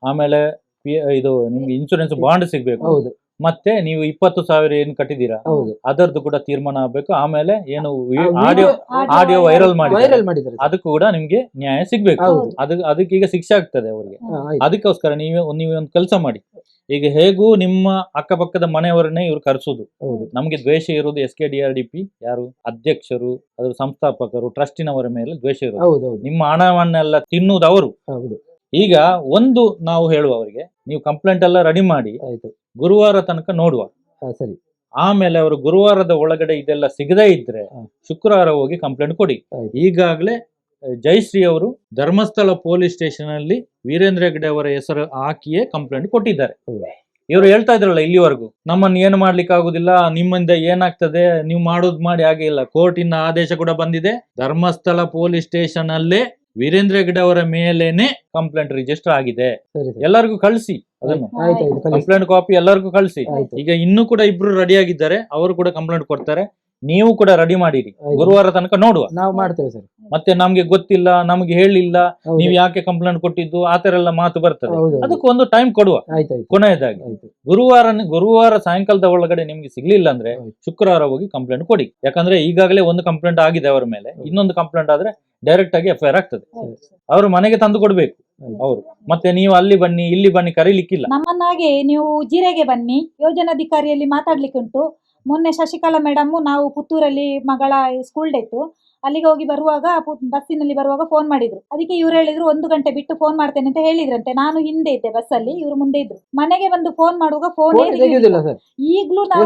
ಆಮೇಲೆ ಪಿ- ಇದು ನಿಮ್ಗೆ ಇನ್ಶೂರೆನ್ಸ್ ಬಾಂಡ್ ಸಿಗ್ಬೇಕು. ಹೌದು. ಮತ್ತೆ ನೀವು ಇಪ್ಪತ್ತು ಸಾವಿರ ಏನು ಕಟ್ಟಿದ್ದೀರಾ? ಹೌದು. ಅದರದ್ದು ಕೂಡ ತೀರ್ಮಾನ ಆಗ್ಬೇಕು. ಆಮೇಲೆ ಏನು ಆಡಿಯೋ ಆಡಿಯೋ ವೈರಲ್ ಮಾಡಿ ವೈರಲ್ ಮಾಡಿದ್ದಾರೆ. sir. ಅದಕ್ಕೂ ಕೂಡ ನಿಮ್ಗೆ ನ್ಯಾಯ ಸಿಗ್ಬೇಕು. ಹೌದು. ಅದಕ್ಕೆ ಅದಕ್ಕೆ ಈಗ ಶಿಕ್ಷೆ ಆಗ್ತದೆ ಅವರಿಗೆ. ಹಾ, ಆಯ್ತು. ಅದಕ್ಕೋಸ್ಕರ ನೀವೇ ನೀವು ಒಂದು ಕೆಲಸ ಮಾಡಿ. ಈಗ ಹೇಗೂ ನಿಮ್ಮ ಅಕ್ಕಪಕ್ಕದ ಮನೆಯವರನ್ನೇ ಇವ್ರು ಕರೆಸೋದು. ಹೌದು. ನಮಗೆ ದ್ವೇಷ ಇರೋದು S K D R D P ಯಾರು? ಅಧ್ಯಕ್ಷರು ಅದ್ರ ಸಂಸ್ಥಾಪಕರು ಟ್ರಸ್ಟಿನವರ ಮೇಲೆ ದ್ವೇಷ ಇರೋದು. ಹೌದು ಹೌದು ನಿಮ್ಮ ಹಣವನ್ನೆಲ್ಲ ತಿನ್ನುವುದು ಅವರು. ಹೌದು. ಈಗ ಒಂದು ನಾವು ಹೇಳುವ ಅವರಿಗೆ ನೀವು ಕಂಪ್ಲೇಂಟ್ ಎಲ್ಲ ರೆಡಿ ಮಾಡಿ ಆಯ್ತು. ಗುರುವಾರ ತನಕ ನೋಡುವ. ಸರಿ. ಆಮೇಲೆ ಅವರು ಗುರುವಾರದ ಒಳಗಡೆ ಇದೆಲ್ಲ ಸಿಗದೇ ಇದ್ರೆ ಶುಕ್ರವಾರ ಹೋಗಿ ಕಂಪ್ಲೇಂಟ್ ಕೊಡಿ. ಈಗಾಗಲೇ ಜಯಶ್ರೀ ಅವರು ಧರ್ಮಸ್ಥಳ ಪೊಲೀಸ್ ಸ್ಟೇಷನ್ ಅಲ್ಲಿ ವೀರೇಂದ್ರ ಹೆಗ್ಡೆ ಅವರ ಹೆಸರು ಹಾಕಿಯೇ ಕಂಪ್ಲೇಂಟ್ ಕೊಟ್ಟಿದ್ದಾರೆ. ಇವರು ಹೇಳ್ತಾ ಇದ್ರಲ್ಲ ಇಲ್ಲಿವರೆಗೂ ನಮ್ಮನ್ನು ಏನು ಮಾಡ್ಲಿಕ್ಕೆ ಆಗುದಿಲ್ಲ ನಿಮ್ಮಿಂದ ಏನಾಗ್ತದೆ ನೀವು ಮಾಡೋದು ಮಾಡಿ ಹಾಗೆ ಇಲ್ಲ. ಕೋರ್ಟಿನ ಆದೇಶ ಕೂಡ ಬಂದಿದೆ. ಧರ್ಮಸ್ಥಳ ಪೊಲೀಸ್ ಸ್ಟೇಷನ್ ಅಲ್ಲೇ ವೀರೇಂದ್ರ ಹೆಗ್ಡೆ ಅವರ ಮೇಲೇನೆ ಕಂಪ್ಲೇಂಟ್ ರಿಜಿಸ್ಟರ್ ಆಗಿದೆ. ಎಲ್ಲರಿಗೂ ಕಳಿಸಿ ಅದನ್ನು. ಕಂಪ್ಲೇಂಟ್ ಕಾಪಿ ಎಲ್ಲರಿಗೂ ಕಳಿಸಿ. ಈಗ ಇನ್ನೂ ಕೂಡ ಇಬ್ರು ರೆಡಿ ಆಗಿದ್ದಾರೆ. ಅವರು ಕೂಡ ಕಂಪ್ಲೇಂಟ್ ಕೊಡ್ತಾರೆ. ನೀವು ಕೂಡ ರೆಡಿ ಮಾಡಿರಿ. ಗುರುವಾರ ತನಕ ನೋಡುವ. ನಾವು ಮಾಡ್ತೇವೆ ಸರ್. ಮತ್ತೆ ನಮ್ಗೆ ಗೊತ್ತಿಲ್ಲ ನಮ್ಗೆ ಹೇಳಿಲ್ಲ ನೀವು ಯಾಕೆ ಕಂಪ್ಲೇಂಟ್ ಕೊಟ್ಟಿದ್ದು ಆತರ ಎಲ್ಲ ಮಾತು ಬರ್ತದೆ. ಅದಕ್ಕೆ ಒಂದು ಟೈಮ್ ಕೊಡುವ. ಕೊನೆಯದಾಗಿ ಗುರುವಾರ ಗುರುವಾರ ಸಾಯಂಕಾಲದ ಒಳಗಡೆ ನಿಮ್ಗೆ ಸಿಗ್ಲಿಲ್ಲ ಅಂದ್ರೆ ಶುಕ್ರವಾರ ಹೋಗಿ ಕಂಪ್ಲೇಂಟ್ ಕೊಡಿ. ಯಾಕಂದ್ರೆ ಈಗಾಗಲೇ ಒಂದು ಕಂಪ್ಲೇಂಟ್ ಆಗಿದೆ ಅವರ ಮೇಲೆ. ಇನ್ನೊಂದು ಕಂಪ್ಲೇಂಟ್ ಆದ್ರೆ ಡೈರೆಕ್ಟ್ ಆಗಿ ಎಫ್ ಐ ಆರ್ ಆಗ್ತದೆ. ಅವರು ಮನೆಗೆ ತಂದು ಕೊಡ್ಬೇಕು. ಅವರು. ಮತ್ತೆ ನೀವು ಅಲ್ಲಿ ಬನ್ನಿ ಇಲ್ಲಿ ಬನ್ನಿ ಕರೀಲಿಕ್ಕಿಲ್ಲ. ನಮ್ಮನ್ನಾಗೆ ನೀವು ಜೀರೆಗೆ ಬನ್ನಿ. ಯೋಜನಾಧಿಕಾರಿಯಲ್ಲಿ ಮಾತಾಡ್ಲಿಕ್ಕೆ ಉಂಟು ಮೊನ್ನೆ ಶಶಿಕಲಾ ಮೇಡಮ್ ನಾವು ಪುತ್ತೂರಲ್ಲಿ ಮಗಳ ಸ್ಕೂಲ್ ಇತ್ತು ಅಲ್ಲಿಗೆ ಹೋಗಿ ಬರುವಾಗ ಬಸ್ಸಿನಲ್ಲಿ ಬರುವಾಗ ಫೋನ್ ಮಾಡಿದ್ರು. ಅದಕ್ಕೆ ಇವ್ರು ಹೇಳಿದ್ರು ಒಂದು ಗಂಟೆ ಬಿಟ್ಟು ಫೋನ್ ಮಾಡ್ತೇನೆ ಅಂತ ಹೇಳಿದ್ರಂತೆ. ನಾನು ಹಿಂದೆ ಇದ್ದೆ ಬಸ್ಸಲ್ಲಿ ಇವ್ರು ಮುಂದೆ ಇದ್ರು. ಮನೆಗೆ ಬಂದು ಫೋನ್ ಮಾಡುವಾಗ ಫೋನ್ ಈಗಲೂ ನಾವು.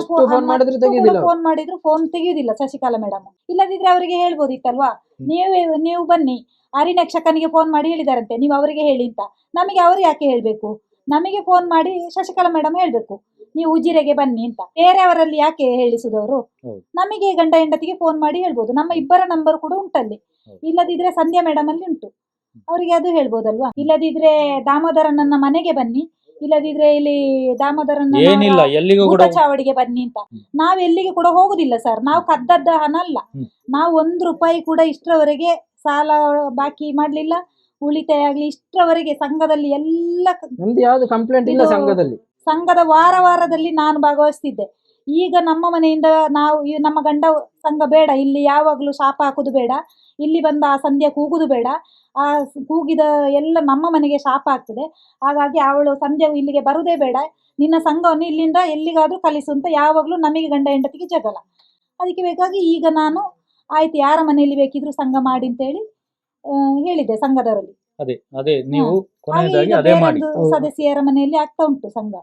ಫೋನ್ ಮಾಡಿದ್ರು ಫೋನ್ ತೆಗೆಯುವುದಿಲ್ಲ ಶಶಿಕಲಾ ಮೇಡಮ್. ಇಲ್ಲದಿದ್ರೆ ಅವರಿಗೆ ಹೇಳ್ಬೋದಿತ್ತಲ್ವಾ? ನೀವೇ ನೀವು ಬನ್ನಿ. ಅರಿನಕ್ಷಕನಿಗೆ ಫೋನ್ ಮಾಡಿ ಹೇಳಿದಾರಂತೆ. ನೀವು ಅವರಿಗೆ ಹೇಳಿ ಅಂತ. ನಮಗೆ ಅವ್ರು ಯಾಕೆ ಹೇಳ್ಬೇಕು? ನಮಗೆ ಫೋನ್ ಮಾಡಿ ಶಶಿಕಲಾ ಮೇಡಮ್ ಹೇಳ್ಬೇಕು. ನೀವು ಉಜಿರೆಗೆ ಬನ್ನಿ ಅಂತ. ಬೇರೆಯವರಲ್ಲಿ ಯಾಕೆ ಹೇಳಿಸುದವರು. ನಮಗೆ ಗಂಡ ಹೆಂಡತಿಗೆ ಫೋನ್ ಮಾಡಿ ಹೇಳ್ಬೋದು. ನಮ್ಮ ಇಬ್ಬರ ನಂಬರ್ ಕೂಡ ಉಂಟಲ್ಲಿ. ಇಲ್ಲದಿದ್ರೆ ಸಂಧ್ಯಾ ಮೇಡಮ್ ಅಲ್ಲಿ ಉಂಟು. ಅವರಿಗೆ ಅದು ಹೇಳ್ಬೋದಲ್ವಾ? ಇಲ್ಲದಿದ್ರೆ ದಾಮೋದರನನ್ನ ಮನೆಗೆ ಬನ್ನಿ. ಇಲ್ಲದಿದ್ರೆ ಇಲ್ಲಿ ದಾಮೋದರನ್ನ ಏನಿಲ್ಲ ಎಲ್ಲಿಗೂ ಕೂಡ ಚಾವಡಿಗೆ ಬನ್ನಿ ಅಂತ. ನಾವ್ ಎಲ್ಲಿಗೆ ಕೂಡ ಹೋಗುದಿಲ್ಲ ಸರ್. ನಾವು ಕದ್ದದ್ದ ಹಣ ಅಲ್ಲ. ನಾವು ಒಂದು ರೂಪಾಯಿ ಕೂಡ ಇಷ್ಟರವರೆಗೆ ಸಾಲ ಬಾಕಿ ಮಾಡ್ಲಿಲ್ಲ. ಉಳಿತಾಯ ಆಗ್ಲಿ ಇಷ್ಟರವರೆಗೆ ಸಂಘದಲ್ಲಿ ಎಲ್ಲ ಯಾವ್ದು ಕಂಪ್ಲೇಂಟ್ ಇಲ್ಲ ಸಂಘದಲ್ಲಿ. ಸಂಘದ ವಾರ ವಾರದಲ್ಲಿ ನಾನು ಭಾಗವಹಿಸ್ತಿದ್ದೆ. ಈಗ ನಮ್ಮ ಮನೆಯಿಂದ ನಾವು ನಮ್ಮ ಗಂಡ ಸಂಘ ಬೇಡ ಇಲ್ಲಿ ಯಾವಾಗಲೂ ಶಾಪ ಹಾಕುದು ಬೇಡ ಇಲ್ಲಿ ಬಂದ ಆ ಸಂಧ್ಯಾ ಕೂಗುದು ಬೇಡ ಆ ಕೂಗಿದ ಎಲ್ಲ ನಮ್ಮ ಮನೆಗೆ ಶಾಪ ಆಗ್ತದೆ. ಹಾಗಾಗಿ ಅವಳು ಸಂಧ್ಯಾ ಇಲ್ಲಿಗೆ ಬರುವುದೇ ಬೇಡ ನಿನ್ನ ಸಂಘವನ್ನು ಇಲ್ಲಿಂದ ಎಲ್ಲಿಗಾದ್ರೂ ಕಲಿಸು ಅಂತ ಯಾವಾಗಲೂ ನಮಗೆ ಗಂಡ ಹೆಂಡತಿಗೆ ಜಗಳ. ಅದಕ್ಕೆ ಬೇಕಾಗಿ ಈಗ ನಾನು ಆಯ್ತು ಯಾರ ಮನೆಯಲ್ಲಿ ಬೇಕಿದ್ರು ಸಂಘ ಮಾಡಿ ಅಂತೇಳಿ ಹೇಳಿದೆ ಹೇಳಿದ್ದೆ ಸಂಘದವರಲ್ಲಿ. ಅದೇ ಅದೇ ನೀವು. ಸದಸ್ಯರ ಮನೆಯಲ್ಲಿ ಆಗ್ತಾ ಉಂಟು ಸಂಘ.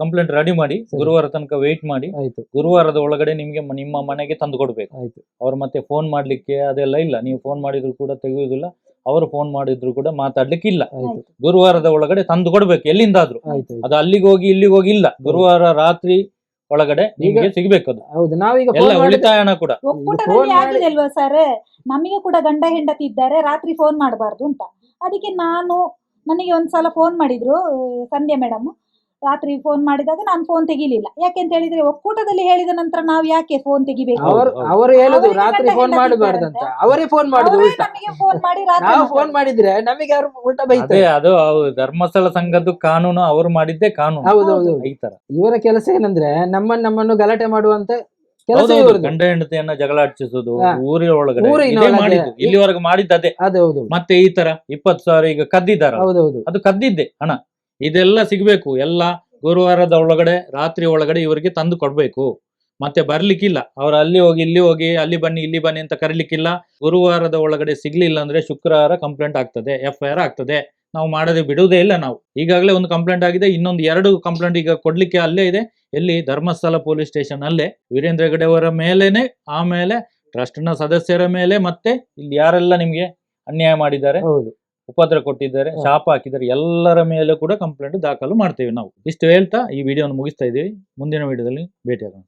ಕಂಪ್ಲೇಂಟ್ ರೆಡಿ ಮಾಡಿ ಗುರುವಾರ ತನಕ ವೇಟ್ ಮಾಡಿ ಆಯ್ತು. ಗುರುವಾರದ ಒಳಗಡೆ ನಿಮ್ಗೆ ನಿಮ್ಮ ಮನೆಗೆ ತಂದು ಕೊಡ್ಬೇಕು ಆಯ್ತು. ಅವ್ರು ಮತ್ತೆ ಫೋನ್ ಮಾಡ್ಲಿಕ್ಕೆ ಅದೆಲ್ಲ ಇಲ್ಲ. ನೀವು ಫೋನ್ ಮಾಡಿದ್ರು ಕೂಡ ತೆಗೆಯುವುದಿಲ್ಲ. ಅವರು ಫೋನ್ ಮಾಡಿದ್ರು ಕೂಡ ಮಾತಾಡ್ಲಿಕ್ಕೆ ಇಲ್ಲ ಆಯ್ತು. ಗುರುವಾರದ ಒಳಗಡೆ ತಂದು ಕೊಡ್ಬೇಕು ಎಲ್ಲಿಂದಾದ್ರೂ. ಆಯ್ತು ಅದು ಅಲ್ಲಿಗೆ ಹೋಗಿ ಇಲ್ಲಿಗೆ ಹೋಗಿ ಇಲ್ಲ. ಗುರುವಾರ ರಾತ್ರಿ ಒಳಗಡೆ ನಿಮ್ಗೆ ಸಿಗ್ಬೇಕು ಅದು. ಹೌದು ನಾವೀಗ ಎಲ್ಲ ಫೋನ್ ಮಾಡಿ ಉಳಿತಾಯ ಕೂಡ. ಒಕ್ಕೂಟದಲ್ಲಿ ಆಗಿದೆ ಅಲ್ವಾ ಸರ್ ನಮಗೆ ಕೂಡ ಗಂಡ ಹೆಂಡತಿ ಇದ್ದಾರೆ ರಾತ್ರಿ ಫೋನ್ ಮಾಡಬಾರ್ದು ಅಂತ. ಅದಕ್ಕೆ ನಾನು ನನಗೆ ಒಂದ್ಸಲ ಫೋನ್ ಮಾಡಿದ್ರು ಸಂಧ್ಯಾ ಮೇಡಮ್ ರಾತ್ರಿ ಫೋನ್ ಮಾಡಿದಾಗ ನಾನು ಫೋನ್ ತೆಗಿಲಿಲ್ಲ. ಯಾಕೆ ಅಂತ ಹೇಳಿದ್ರೆ ಒಕ್ಕೂಟದಲ್ಲಿ ಹೇಳಿದ ನಂತರ ನಾವು ಯಾಕೆ ಫೋನ್ ತೆಗಿಬೇಕು? ಅವರು ಹೌದು. ಹೇಳುದು ಅವರಿಗೆ ರಾತ್ರಿ ಗಂಡ ಫೋನ್ ಹೆಂಡತಿ ಮಾಡಬಾರ್ದಂತ. ಇದ್ದಾರಂತೆ. ಅವರೇ ಫೋನ್ ಮಾಡುದು ಅವರೇ ಉಲ್ಟಾ. ನಮಗೆ ಫೋನ್ ಮಾಡಿ ರಾತ್ರಿ ನಾವು ಫೋನ್ ಮಾಡಿದ್ರೆ ನಮಗೆ ಯಾರು ಉಲ್ಟಾ ಅದೇ ಬೈತಾರೆ. ಅದು ಅವು ಧರ್ಮಸ್ಥಳ ಸಂಘದ್ದು ಕಾನೂನು ಅವರು ಮಾಡಿದ್ದೇ ಕಾನೂನು. ಹೌದು ಹೌದು. ಈ ತರ. ಇವರ ಕೆಲಸ ಏನಂದ್ರೆ ನಮ್ಮನ್ನ ನಮ್ಮನ್ನು ಗಲಾಟೆ ಮಾಡುವಂತ ಕೆಲಸ ಹೌದೌದು ಇವರದು ಗಂಡ ಹೆಂಡತಿಯನ್ನ ಜಗಳ ಹಚ್ಚಿಸೋದು ಹಾ. ಊರಿನ ಒಳಗಡೆ. ಊರಿನ ಇದೇ. ಮಾಡಿದ್ದು. ಇಲ್ಲಿವರೆಗೂ ಮಾಡಿದ್ದು ಅದೇ. ಅದು ಹೌದು ಮತ್ತೆ ಈ ತರ ಇಪ್ಪತ್ತು ಸಾವಿರ ಈಗ ಕದ್ದಿದ್ದಾರೆ ಹೌದೌದು ಅದು ಕದ್ದಿದ್ದೆ ಹಣ. ಇದೆಲ್ಲ ಸಿಗಬೇಕು. ಎಲ್ಲ ಗುರುವಾರದ ಒಳಗಡೆ, ರಾತ್ರಿ ಒಳಗಡೆ ಇವರಿಗೆ ತಂದು ಕೊಡಬೇಕು. ಮತ್ತೆ ಬರ್ಲಿಕ್ಕಿಲ್ಲ. ಅವ್ರು ಅಲ್ಲಿ ಹೋಗಿ, ಇಲ್ಲಿ ಹೋಗಿ, ಅಲ್ಲಿ ಬನ್ನಿ, ಇಲ್ಲಿ ಬನ್ನಿ ಅಂತ ಕರೀಲಿಕ್ಕಿಲ್ಲ. ಗುರುವಾರದ ಒಳಗಡೆ ಸಿಗ್ಲಿಲ್ಲ ಅಂದ್ರೆ ಶುಕ್ರವಾರ ಕಂಪ್ಲೇಂಟ್ ಆಗ್ತದೆ ಎಫ್ ಐ ಆರ್ ಆಗ್ತದೆ. ನಾವು ಮಾಡದೆ ಬಿಡುವುದೇ ಇಲ್ಲ ನಾವು. ಈಗಾಗಲೇ ಒಂದು ಕಂಪ್ಲೇಂಟ್ ಆಗಿದೆ, ಇನ್ನೊಂದು ಎರಡು ಕಂಪ್ಲೇಂಟ್ ಈಗ ಕೊಡ್ಲಿಕ್ಕೆ ಅಲ್ಲೇ ಇದೆ. ಎಲ್ಲಿ? ಧರ್ಮಸ್ಥಳ ಪೊಲೀಸ್ ಸ್ಟೇಷನ್ ಅಲ್ಲೇ. ವೀರೇಂದ್ರ ಅವರ ಮೇಲೇನೆ ಆಮೇಲೆ ಟ್ರಸ್ಟ್ನ ಸದಸ್ಯರ ಮೇಲೆ ಮತ್ತೆ ಇಲ್ಲಿ ಯಾರೆಲ್ಲ ನಿಮ್ಗೆ ಅನ್ಯಾಯ ಮಾಡಿದ್ದಾರೆ? ಹೌದು. ಉಪದ್ರ ಕೊಟ್ಟಿದ್ದಾರೆ. ಶಾಪ ಹಾಕಿದ್ದಾರೆ ಎಲ್ಲರ ಮೇಲೆ ಕೂಡ ಕಂಪ್ಲೇಂಟ್ ದಾಖಲು ಮಾಡ್ತೇವೆ ನಾವು. ಇಷ್ಟು ಹೇಳ್ತಾ ಈ ವಿಡಿಯೋನ ಮುಗಿಸ್ತಾ ಇದ್ದೀವಿ. ಮುಂದಿನ ವಿಡಿಯೋದಲ್ಲಿ ಭೇಟಿಯಾಗೋಣ.